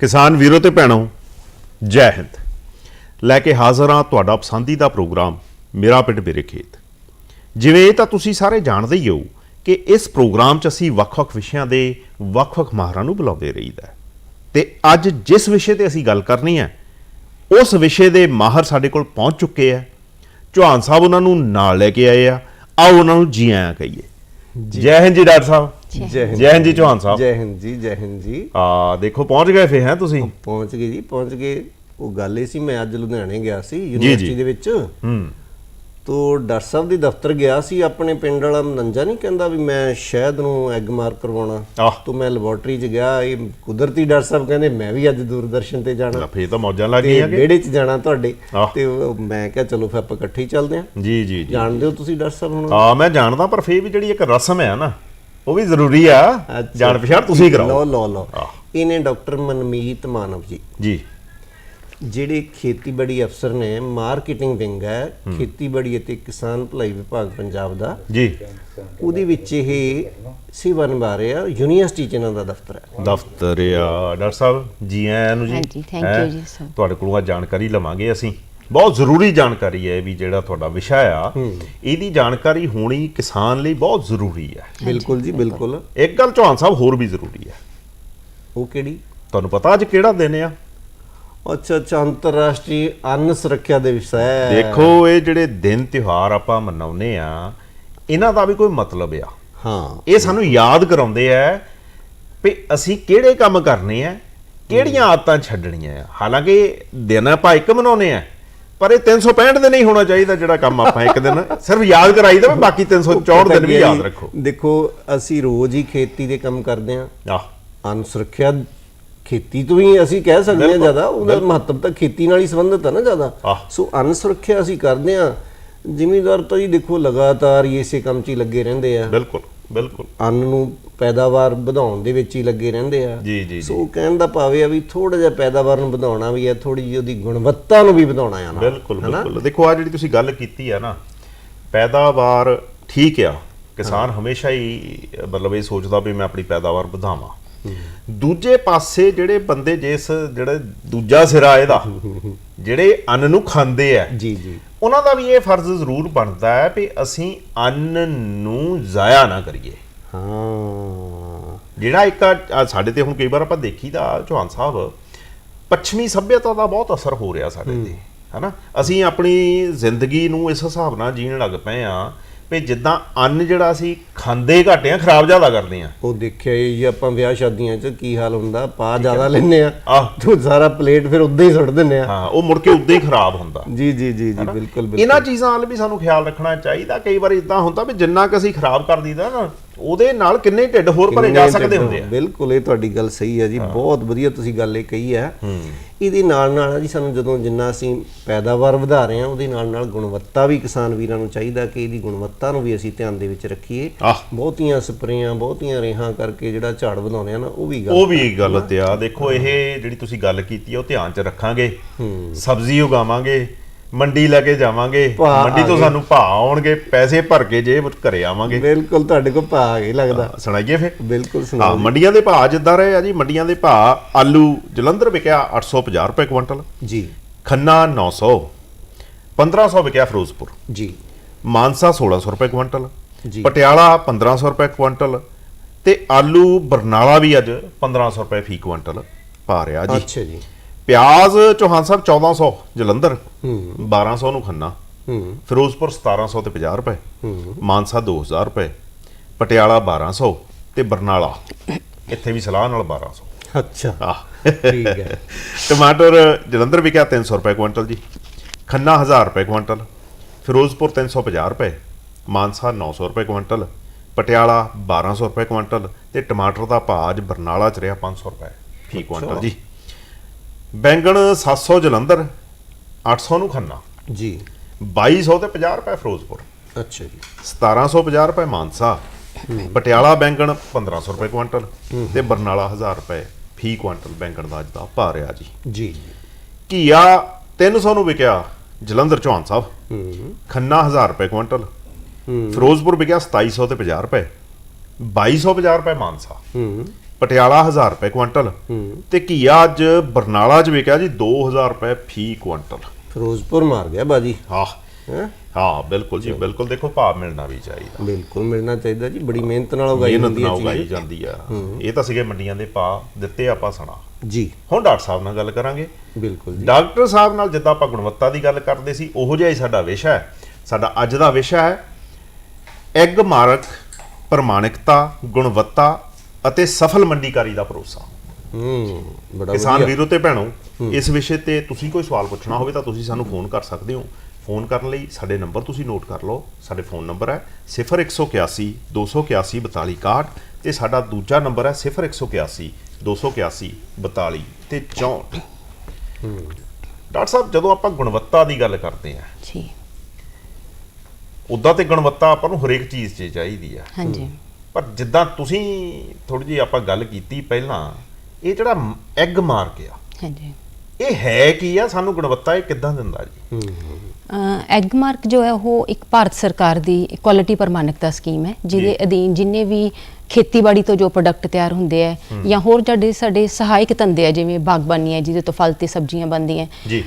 ਕਿਸਾਨ ਵੀਰੋ ਤੇ ਭੈਣੋ, ਜੈ ਹਿੰਦ। ਲੈ ਕੇ ਹਾਜ਼ਰ ਹਾਂ ਤੁਹਾਡਾ ਪਸੰਦੀਦਾ ਪ੍ਰੋਗਰਾਮ, ਮੇਰਾ ਪਿੰਡ ਮੇਰੇ ਖੇਤ। ਜਿਵੇਂ ਇਹ ਤਾਂ ਤੁਸੀਂ ਸਾਰੇ ਜਾਣਦੇ ਹੀ ਹੋ ਕਿ ਇਸ ਪ੍ਰੋਗਰਾਮ 'ਚ ਅਸੀਂ ਵੱਖ-ਵੱਖ ਵਿਸ਼ਿਆਂ ਦੇ ਵੱਖ-ਵੱਖ ਮਾਹਰਾਂ ਨੂੰ ਬੁਲਾਉਂਦੇ ਰਹੀਦਾ ਹੈ। ਤੇ ਅੱਜ ਜਿਸ ਵਿਸ਼ੇ ਤੇ ਅਸੀਂ ਗੱਲ ਕਰਨੀ ਹੈ, ਉਸ ਵਿਸ਼ੇ ਦੇ ਮਾਹਰ ਸਾਡੇ ਕੋਲ ਪਹੁੰਚ ਚੁੱਕੇ ਆ ਚੌਹਾਨ ਸਾਹਿਬ ਉਹਨਾਂ ਨੂੰ ਨਾਲ ਲੈ ਕੇ ਆਏ ਆ, ਆਓ ਉਹਨਾਂ ਨੂੰ ਜੀ ਆਇਆਂ ਕਹੀਏ। ਜੈ। ਹਿੰਦ ਜੀ ਡਾਕਟਰ ਸਾਹਿਬ। ਜੈ ਹਿੰਦ। ਜੈ ਹਿੰਦ ਜੀ ਚੌਹਾਨ ਸਾਹਿਬ। ਜੈ ਹਿੰਦ ਜੀ ਜੈ ਹਿੰਦ ਜੀ। ਆ ਦੇਖੋ ਪਹੁੰਚ ਗਏ ਫੇ ਹੈ ਤੁਸੀਂ? ਪਹੁੰਚ ਗਏ ਜੀ ਪਹੁੰਚ ਗਏ। ਉਹ ਗੱਲ ਇਹ ਸੀ ਮੈਂ ਅੱਜ ਲੁਧਿਆਣੇ ਗਿਆ ਸੀ। ਯੂਨੀਵਰਸਿਟੀ ਦੇ ਵਿੱਚ। ਹੂੰ। ਤੋ ਡਾਕਟਰ ਸਾਹਿਬ ਦੇ ਦਫ਼ਤਰ ਗਿਆ ਸੀ ਆਪਣੇ ਪਿੰਡ ਵਾਲਾ ਨੰਜਾ ਨਹੀਂ ਕਹਿੰਦਾ ਵੀ ਮੈਂ ਸ਼ਹਿਦ ਨੂੰ ਐਗ ਮਾਰਕ ਕਰਵਾਉਣਾ? ਤੋ ਮੈਂ ਲੈਬੋਰਟਰੀ 'ਚ ਗਿਆ ਇਹ ਕੁਦਰਤੀ ਡਾਕਟਰ ਸਾਹਿਬ ਕਹਿੰਦੇ ਮੈਂ ਵੀ ਅੱਜ ਦੂਰਦਰਸ਼ਨ ਤੇ ਜਾਣਾ। ਫੇ ਤਾਂ ਮੌਜਾਂ ਲੱਗ ਗਈਆਂ ਕਿ ਵਿਹੜੇ 'ਚ ਜਾਣਾ ਤੁਹਾਡੇ। ਤੇ ਮੈਂ ਕਿਹਾ ਚਲੋ ਫਿਰ ਆਪਾਂ ਇਕੱਠੇ ਹੀ ਚੱਲਦੇ ਹਾਂ ਜੀ ਜੀ ਜਾਣਦੇ ਹੋ ਤੁਸੀਂ ਡਾਕਟਰ ਸਾਹਿਬ ਹੁਣ? ਆ ਮੈਂ ਜਾਣਦਾ ਪਰ ਫੇ ਵੀ ਜਿਹੜੀ ਇੱਕ ਰਸਮ ਹੈ ਨਾ ਉਹ ਵੀ ਜ਼ਰੂਰੀ ਆ। ਜਾਣ ਪਛਾਣ ਤੁਸੀਂ ਕਰਾਓ। ਲਓ ਲਓ ਲਓ। ਇਹਨੇ ਡਾਕਟਰ ਮਨਮੀਤ ਮਾਨਵ ਜੀ। ਜੀ। ਜਿਹੜੇ ਖੇਤੀਬਾੜੀ ਅਫਸਰ ਨੇ ਮਾਰਕੀਟਿੰਗ ਵਿੰਗ ਹੈ ਖੇਤੀਬਾੜੀ ਅਤੇ ਕਿਸਾਨ ਭਲਾਈ ਵਿਭਾਗ ਪੰਜਾਬ ਦਾ। ਜੀ। ਉਹਦੇ ਵਿੱਚ ਇਹ ਸੇਵਾ ਨਿਭਾ ਰਹੇ ਆ ਯੂਨੀਵਰਸਿਟੀ ਚ ਇਹਨਾਂ ਦਾ ਦਫ਼ਤਰ ਹੈ। ਦਫ਼ਤਰ ਆ। ਡਾਕਟਰ ਸਾਹਿਬ ਜੀ ਆਇਆਂ ਨੂੰ ਜੀ। ਹਾਂਜੀ, ਹੈਂ? you ਜੀ sir। ਤੁਹਾਡੇ ਕੋਲੋਂ ਆ ਜਾਣਕਾਰੀ ਲਵਾਂਗੇ ਅਸੀਂ। ਬਹੁਤ ਜ਼ਰੂਰੀ ਜਾਣਕਾਰੀ ਹੈ ਵੀ ਜਿਹੜਾ ਤੁਹਾਡਾ ਵਿਸ਼ਾ ਆ। ਇਹਦੀ ਜਾਣਕਾਰੀ ਹੋਣੀ ਕਿਸਾਨ ਲਈ ਬਹੁਤ ਜ਼ਰੂਰੀ ਹੈ। ਬਿਲਕੁਲ ਜੀ ਬਿਲਕੁਲ। ਇੱਕ ਗੱਲ ਚੌਹਾਨ ਸਾਹਿਬ ਹੋਰ ਵੀ ਜ਼ਰੂਰੀ ਹੈ। ਉਹ ਕਿਹੜੀ? ਤੁਹਾਨੂੰ ਪਤਾ ਅੱਜ ਕਿਹੜਾ ਦਿਨ ਆ? ਅੱਛਾ ਅੱਛਾ ਅੰਤਰਰਾਸ਼ਟਰੀ ਅੰਨ ਸੁਰੱਖਿਆ ਦਿਵਸ ਹੈ। ਦੇਖੋ ਇਹ ਜਿਹੜੇ ਦਿਨ ਤਿਉਹਾਰ ਆਪਾਂ ਮਨਾਉਨੇ ਆ ਇਹਨਾਂ ਦਾ ਵੀ ਕੋਈ ਮਤਲਬ ਆ। ਹਾਂ। ਇਹ ਸਾਨੂੰ ਯਾਦ ਕਰਾਉਂਦੇ ਆ ਵੀ ਅਸੀਂ ਕਿਹੜੇ ਕੰਮ ਕਰਨੇ ਆ ਕਿਹੜੀਆਂ ਆਦਤਾਂ ਛੱਡਣੀਆਂ ਆ। ਹਾਲਾਂਕਿ ਦਿਨ ਆਪਾਂ ਇੱਕ ਮਨਾਉਨੇ ਆ ਪਰ ਇਹ 365 ਦਿਨ ਨਹੀਂ ਹੋਣਾ ਚਾਹੀਦਾ ਜਿਹੜਾ ਕੰਮ ਆਪਾਂ ਇੱਕ ਦਿਨ ਸਿਰਫ ਯਾਦ ਕਰਾਈਦਾ ਵੀ ਬਾਕੀ 364 ਦਿਨ ਵੀ ਯਾਦ ਰੱਖੋ। ਦੇਖੋ ਅਸੀਂ ਰੋਜ਼ ਹੀ ਖੇਤੀ ਦੇ ਕੰਮ ਕਰਦੇ ਹਾਂ ਆਹ। ਅੰਨ ਸੁਰੱਖਿਆ ਖੇਤੀ ਤੋਂ ਹੀ ਅਸੀਂ ਕਹਿ ਸਕਦੇ ਹਾਂ ਜ਼ਿਆਦਾ ਉਹਦਾ ਮਹੱਤਵ ਤਾਂ ਖੇਤੀ ਨਾਲ ਹੀ ਸੰਬੰਧਿਤ ਹੈ ਨਾ ਜ਼ਿਆਦਾ। ਸੋ ਅੰਨ ਸੁਰੱਖਿਆ ਅਸੀਂ ਕਰਦੇ ਹਾਂ। ਜ਼ਿਮੀਂਦਾਰ ਤਾਂ ਜੀ ਦੇਖੋ ਲਗਾਤਾਰ ਇਸੇ ਕੰਮ 'ਚ ਹੀ ਲੱਗੇ ਰਹਿੰਦੇ ਆ। ਬਿਲਕੁਲ ਬਿਲਕੁਲ। ਅੰਨ ਨੂੰ ਪੈਦਾਵਾਰ ਵਧਾਉਣ ਦੇ ਵਿੱਚ ਹੀ ਲੱਗੇ ਰਹਿੰਦੇ ਆ। ਜੀ ਜੀ ਸੋ ਕਹਿਣ ਦਾ ਭਾਵ ਆ ਵੀ ਥੋੜਾ ਜਿਹਾ ਪੈਦਾਵਾਰ ਨੂੰ ਵਧਾਉਣਾ ਵੀ ਹੈ ਥੋੜੀ ਜਿਹੀ ਉਹਦੀ ਗੁਣਵੱਤਾ ਨੂੰ ਵੀ ਵਧਾਉਣਾ ਆ। ਬਿਲਕੁਲ ਬਿਲਕੁਲ। ਦੇਖੋ ਆ ਜਿਹੜੀ ਤੁਸੀਂ ਗੱਲ ਕੀਤੀ ਆ ਨਾ ਪੈਦਾਵਾਰ ਠੀਕ ਆ। ਕਿਸਾਨ ਹਮੇਸ਼ਾ ਹੀ ਮਤਲਬ ਇਹ ਸੋਚਦਾ ਵੀ ਮੈਂ ਆਪਣੀ ਪੈਦਾਵਾਰ ਵਧਾਵਾਂ। ਦੂਜੇ ਪਾਸੇ ਜਿਹੜੇ ਬੰਦੇ ਜਿਸ ਜਿਹੜੇ ਦੂਜਾ ਸਿਰਾ ਇਹਦਾ ਜਿਹੜੇ ਅੰਨ ਨੂੰ ਖਾਂਦੇ ਆ ਜੀ ਜੀ। ਉਹਨਾਂ ਦਾ ਵੀ ਇਹ ਫਰਜ਼ ਜ਼ਰੂਰ ਬਣਦਾ ਹੈ ਵੀ ਅਸੀਂ ਅੰਨ ਨੂੰ ਜ਼ਾਇਆ ਨਾ ਕਰੀਏ। ਹਾਂ। ਜਿਹੜਾ ਇੱਕ ਸਾਡੇ ਤੇ ਹੁਣ ਕਈ ਵਾਰ ਆਪਾਂ ਦੇਖੀਦਾ ਚੌਹਾਨ ਸਾਹਿਬ ਪੱਛਮੀ ਸੱਭਿਅਤਾ ਦਾ ਬਹੁਤ ਅਸਰ ਹੋ ਰਿਹਾ ਸਾਡੇ ਤੇ ਹਨਾ? ਅਸੀਂ ਆਪਣੀ ਜ਼ਿੰਦਗੀ ਨੂੰ ਇਸ ਹਿਸਾਬ ਨਾਲ ਜੀਣ ਲੱਗ ਪਏ ਆ ਵੀ ਜਿੱਦਾਂ ਅੰਨ ਜਿਹੜਾ ਅਸੀਂ ਖਾਂਦੇ ਘਾਟੇ ਆ ਖਰਾਬ ਜ਼ਿਆਦਾ ਕਰਦੇ ਆ। ਉਹ ਦੇਖਿਆ ਹੀ ਜੀ ਆਪਾਂ ਵਿਆਹ ਸ਼ਾਦੀਆਂ 'ਚ ਕੀ ਹਾਲ ਹੁੰਦਾ ਪਾ ਜ਼ਿਆਦਾ ਲੈਨੇ ਆ। ਆਹ। ਤੂੰ ਸਾਰਾ ਪਲੇਟ ਫਿਰ ਉਦਾਂ ਹੀ ਸੁੱਟ ਦਿੰਨੇ ਆ। ਹਾਂ ਉਹ ਮੁੜ ਕੇ ਉਦਾਂ ਹੀ ਖਰਾਬ ਹੁੰਦਾ। ਜੀ ਜੀ ਜੀ ਜੀ ਬਿਲਕੁਲ ਬਿਲਕੁਲ ਇਹਨਾਂ ਚੀਜ਼ਾਂ ਵੱਲ ਵੀ ਸਾਨੂੰ ਖਿਆਲ ਰੱਖਣਾ ਚਾਹੀਦਾ ਕਈ ਵਾਰ ਇਦਾਂ ਹੁੰਦਾ ਵੀ ਜਿੰਨਾ ਕਿ ਅਸੀਂ ਖਰਾਬ ਕਰ ਦਈਦਾ ਨਾ ਉਹਦੇ ਨਾਲ ਕਿੰਨੇ ਢਿੱਡ ਹੋਰ ਭਰੇ ਜਾ ਸਕਦੇ ਹੁੰਦੇ ਆ। ਬਿਲਕੁਲ ਇਹ ਤੁਹਾਡੀ ਗੱਲ ਸਹੀ ਹੈ ਜੀ। ਬਹੁਤ ਵਧੀਆ ਤੁਸੀਂ ਗੱਲ ਇਹ ਕਹੀ ਹੈ। ਇਹਦੇ ਨਾਲ ਨਾਲ ਜੀ ਸਾਨੂੰ ਜਦੋਂ ਜਿੰਨਾ ਅਸੀਂ ਪੈਦਾਵਾਰ ਵਧਾ ਰਹੇ ਹਾਂ ਉਹਦੇ ਨਾਲ ਨਾਲ ਗੁਣਵੱਤਾ ਵੀ ਕਿਸਾਨ ਵੀਰਾਂ ਨੂੰ ਚਾਹੀਦਾ ਕਿ ਇਹਦੀ ਗੁਣਵੱਤਾ ਨੂੰ ਵੀ ਅਸੀਂ ਧਿਆਨ ਦੇ ਵਿੱਚ ਰੱਖੀਏ। ਬਹੁਤੀਆਂ ਸਪਰੇਆਂ ਬਹੁਤੀਆਂ ਰੇਹਾਂ ਕਰਕੇ ਜਿਹੜਾ ਝਾੜ ਵਧਾਉਂਦੇ ਆ ਨਾ ਉਹ ਵੀ ਗੱਲ ਉਹ ਵੀ ਗੱਲ ਤੇ ਆ। ਦੇਖੋ ਇਹ ਜਿਹੜੀ ਤੁਸੀਂ ਗੱਲ ਕੀਤੀ ਆ ਉਹ ਧਿਆਨ 'ਚ ਰੱਖਾਂਗੇ। ਸਬਜ਼ੀ ਉਗਾਵਾਂਗੇ। ਮੰਡੀ ਲੈ ਕੇ ਜਾਵਾਂਗੇ। ਭਾਅ ਮੰਡੀ ਤੋਂ ਸਾਨੂੰ ਭਾਅ ਆਉਣਗੇ ਪੈਸੇ ਭਰ ਕੇ ਜੇਬ ਘਰੇ ਆਵਾਂਗੇ। ਬਿਲਕੁਲ ਤੁਹਾਡੇ ਕੋਲ ਪਾ ਕੇ ਲੱਗਦਾ। ਸੁਣਾਈਏ ਫੇ ਬਿਲਕੁਲ ਹਾਂ ਸੁਣਾਓ ਮੰਡੀਆਂ ਦੇ ਭਾਅ ਜਿੱਦਾਂ ਰਹੇ ਆ ਜੀ ਮੰਡੀਆਂ ਦੇ ਭਾਅ ਆਲੂ ਜਲੰਧਰ ਵਿਕਿਆ 850 ਰੁਪਏ ਕੁਇੰਟਲ ਜੀ। ਖੰਨਾ 900 1500 ਵਿਕਿਆ ਫਿਰੋਜ਼ਪੁਰ ਜੀ। ਮਾਨਸਾ 1600 ਰੁਪਏ ਕੁਇੰਟਲ ਜੀ। ਪਟਿਆਲਾ 1500 ਰੁਪਏ ਕੁਇੰਟਲ ਤੇ ਆਲੂ ਬਰਨਾਲਾ ਵੀ ਅੱਜ 1500 ਰੁਪਏ ਫੀ ਕੁਇੰਟਲ ਪਾ ਰਿਹਾ ਜੀ। ਅੱਛਾ ਜੀ। ਪਿਆਜ਼ ਚੌਹਾਨ ਸਾਹਿਬ 1400 ਜਲੰਧਰ ਹੂੰ। 1200 ਨੂੰ ਖੰਨਾ। ਹੂੰ। ਫਿਰੋਜ਼ਪੁਰ 1700 ਤੇ 50 ਰੁਪਏ। ਹੂੰ। ਮਾਨਸਾ 2000 ਰੁਪਏ। ਪਟਿਆਲਾ 1200 ਤੇ ਬਰਨਾਲਾ। ਇੱਥੇ ਵੀ ਸਲਾਹ ਨਾਲ 1200 ਅੱਛਾ। ਠੀਕ ਹੈ। ਟਮਾਟਰ ਜਲੰਧਰ ਵਿਕਿਆ 300 ਰੁਪਏ ਕੁਇੰਟਲ ਜੀ। ਖੰਨਾ 1000 ਰੁਪਏ ਕੁਇੰਟਲ। ਫਿਰੋਜ਼ਪੁਰ 350 ਰੁਪਏ। ਮਾਨਸਾ 900 ਰੁਪਏ ਕੁਇੰਟਲ। ਪਟਿਆਲਾ 1200 ਰੁਪਏ ਕੁਇੰਟਲ। ਤੇ ਟਮਾਟਰ ਦਾ ਭਾਅ ਅੱਜ ਬਰਨਾਲਾ ਚ ਰਿਹਾ 500 ਰੁਪਏ। ਫੀ ਕੁਇੰਟਲ ਜੀ। ਬੈਂਗਣ 700 ਜਲੰਧਰ 800 ਨੂੰ ਖੰਨਾ। ਜੀ। 2200 ਤੇ 50 ਰੁਪਏ ਫਿਰੋਜ਼ਪੁਰ। ਅੱਛਾ ਜੀ। 1750 ਰੁਪਏ ਮਾਨਸਾ। ਪਟਿਆਲਾ ਬੈਂਗਣ 1500 ਰੁਪਏ ਕੁਇੰਟਲ ਤੇ ਬਰਨਾਲਾ 1000 ਰੁਪਏ ਫੀ ਕੁਇੰਟਲ ਬੈਂਗਣ ਦਾ ਅੱਜ ਦਾ ਭਾਅ ਰਿਹਾ ਜੀ। ਜੀ। ਘੀਆ 300 ਨੂੰ ਵਿਕਿਆ ਜਲੰਧਰ ਚੌਹਾਨ ਸਾਹਿਬ। ਖੰਨਾ 1000 ਰੁਪਏ ਕੁਇੰਟਲ। ਫਿਰੋਜ਼ਪੁਰ ਵਿਕਿਆ 2700 ਤੇ 50 ਰੁਪਏ। 2250 ਰੁਪਏ ਮਾਨਸਾ। ਪਟਿਆਲਾ 1000 ਰੁਪਏ ਕੁਇੰਟਲ ਤੇ ਘੀਆ ਅੱਜ ਬਰਨਾਲਾ 'ਚ ਵਿਕਿਆ ਜੀ 2000 ਰੁਪਏ ਫੀ ਕੁਇੰਟਲ ਫਿਰੋਜ਼ਪੁਰ ਮਾਰ ਗਿਆ ਬਾਜੀ। ਹਾਂ? ਹੈ ਬਿਲਕੁਲ ਜੀ ਬਿਲਕੁਲ ਦੇਖੋ ਭਾਅ ਮਿਲਣਾ ਵੀ ਚਾਹੀਦਾ। ਬਿਲਕੁਲ ਮਿਲਣਾ ਚਾਹੀਦਾ ਜੀ ਬੜੀ ਮਿਹਨਤ ਨਾਲ ਉਗਾਈ ਹੁੰਦੀ ਹੈ ਉਗਾਈ ਜਾਂਦੀ ਆ। ਇਹ ਤਾਂ ਸੀਗੇ ਮੰਡੀਆਂ ਦੇ ਭਾਅ ਦਿੱਤੇ ਆਪਾਂ ਸੁਣਾ। ਜੀ। ਹੁਣ ਡਾਕਟਰ ਸਾਹਿਬ ਨਾਲ ਗੱਲ ਕਰਾਂਗੇ। ਬਿਲਕੁਲ ਜੀ। ਡਾਕਟਰ ਸਾਹਿਬ ਨਾਲ ਜਿੱਦਾਂ ਆਪਾਂ ਗੁਣਵੱਤਾ ਦੀ ਗੱਲ ਕਰਦੇ ਸੀ ਉਹੋ ਜਿਹਾ ਹੀ ਸਾਡਾ ਵਿਸ਼ਾ ਹੈ। ਸਾਡਾ ਅੱਜ ਦਾ ਵਿਸ਼ਾ ਹੈ ਐਗ ਮਾਰਕ ਪ੍ਰਮਾਣਿਕਤਾ ਗੁਣਵੱਤਾ ਅਤੇ ਸਫਲ ਮੰਡੀਕਾਰੀ ਦਾ ਭਰੋਸਾ। ਹੂੰ ਬੜਾ ਕਿਸਾਨ ਵੀਰੋ ਤੇ ਭੈਣੋ ਇਸ ਵਿਸ਼ੇ ਤੇ ਤੁਸੀਂ ਕੋਈ ਸਵਾਲ ਪੁੱਛਣਾ ਹੋਵੇ ਤਾਂ ਤੁਸੀਂ ਸਾਨੂੰ ਫੋਨ ਕਰ ਸਕਦੇ ਹੋ। ਫੋਨ ਕਰਨ ਲਈ ਸਾਡੇ ਨੰਬਰ ਤੁਸੀਂ ਨੋਟ ਕਰ ਲਓ। ਸਾਡੇ ਫੋਨ ਨੰਬਰ ਹੈ 0181 281 4261 ਤੇ ਸਾਡਾ ਦੂਜਾ ਨੰਬਰ ਹੈ 0181 281 42 ਤੇ 64 ਡਾਕਟਰ ਸਾਹਿਬ ਜਦੋਂ ਆਪਾਂ ਗੁਣਵੱਤਾ ਦੀ ਗੱਲ ਕਰਦੇ ਹਾਂ ਜੀ। ਉਦਾਂ ਤੇ ਗੁਣਵੱਤਾ ਆਪਾਂ ਨੂੰ ਹਰੇਕ ਚੀਜ਼ 'ਚ ਚਾਹੀਦੀ ਆ। ਹਾਂਜੀ। ਪਰ ਜਿੱਦਾਂ ਤੁਸੀਂ ਥੋੜੀ ਜਿਹੀ ਆਪਾਂ ਗੱਲ ਕੀਤੀ ਪਹਿਲਾਂ ਇਹ ਜਿਹੜਾ ਐਗ ਮਾਰਕ ਆ ਹਾਂਜੀ। ਇਹ ਹੈ ਕੀ ਆ? ਸਾਨੂੰ ਗੁਣਵੱਤਾ ਇਹ ਕਿੱਦਾਂ ਦਿੰਦਾ ਜੀ? ਐਗ ਮਾਰਕ ਜੋ ਹੈ ਉਹ ਇੱਕ ਭਾਰਤ ਸਰਕਾਰ ਦੀ ਕੁਆਲਿਟੀ ਪ੍ਰਮਾਣਿਕਤਾ ਸਕੀਮ ਹੈ ਜਿਹਦੇ ਅਧੀਨ ਜਿੰਨੇ ਵੀ ਖੇਤੀਬਾੜੀ ਤੋਂ ਜੋ ਪ੍ਰੋਡਕਟ ਤਿਆਰ ਹੁੰਦੇ ਆ ਜਾਂ ਹੋਰ ਜਿਹੜੇ ਸਾਡੇ ਸਹਾਇਕ ਧੰਦੇ ਆ ਜਿਵੇਂ ਬਾਗਬਾਨੀ ਹੈ ਜਿਹਦੇ ਤੋਂ ਫਲ ਤੇ ਸਬਜ਼ੀਆਂ ਬਣਦੀਆਂ ਜੀ।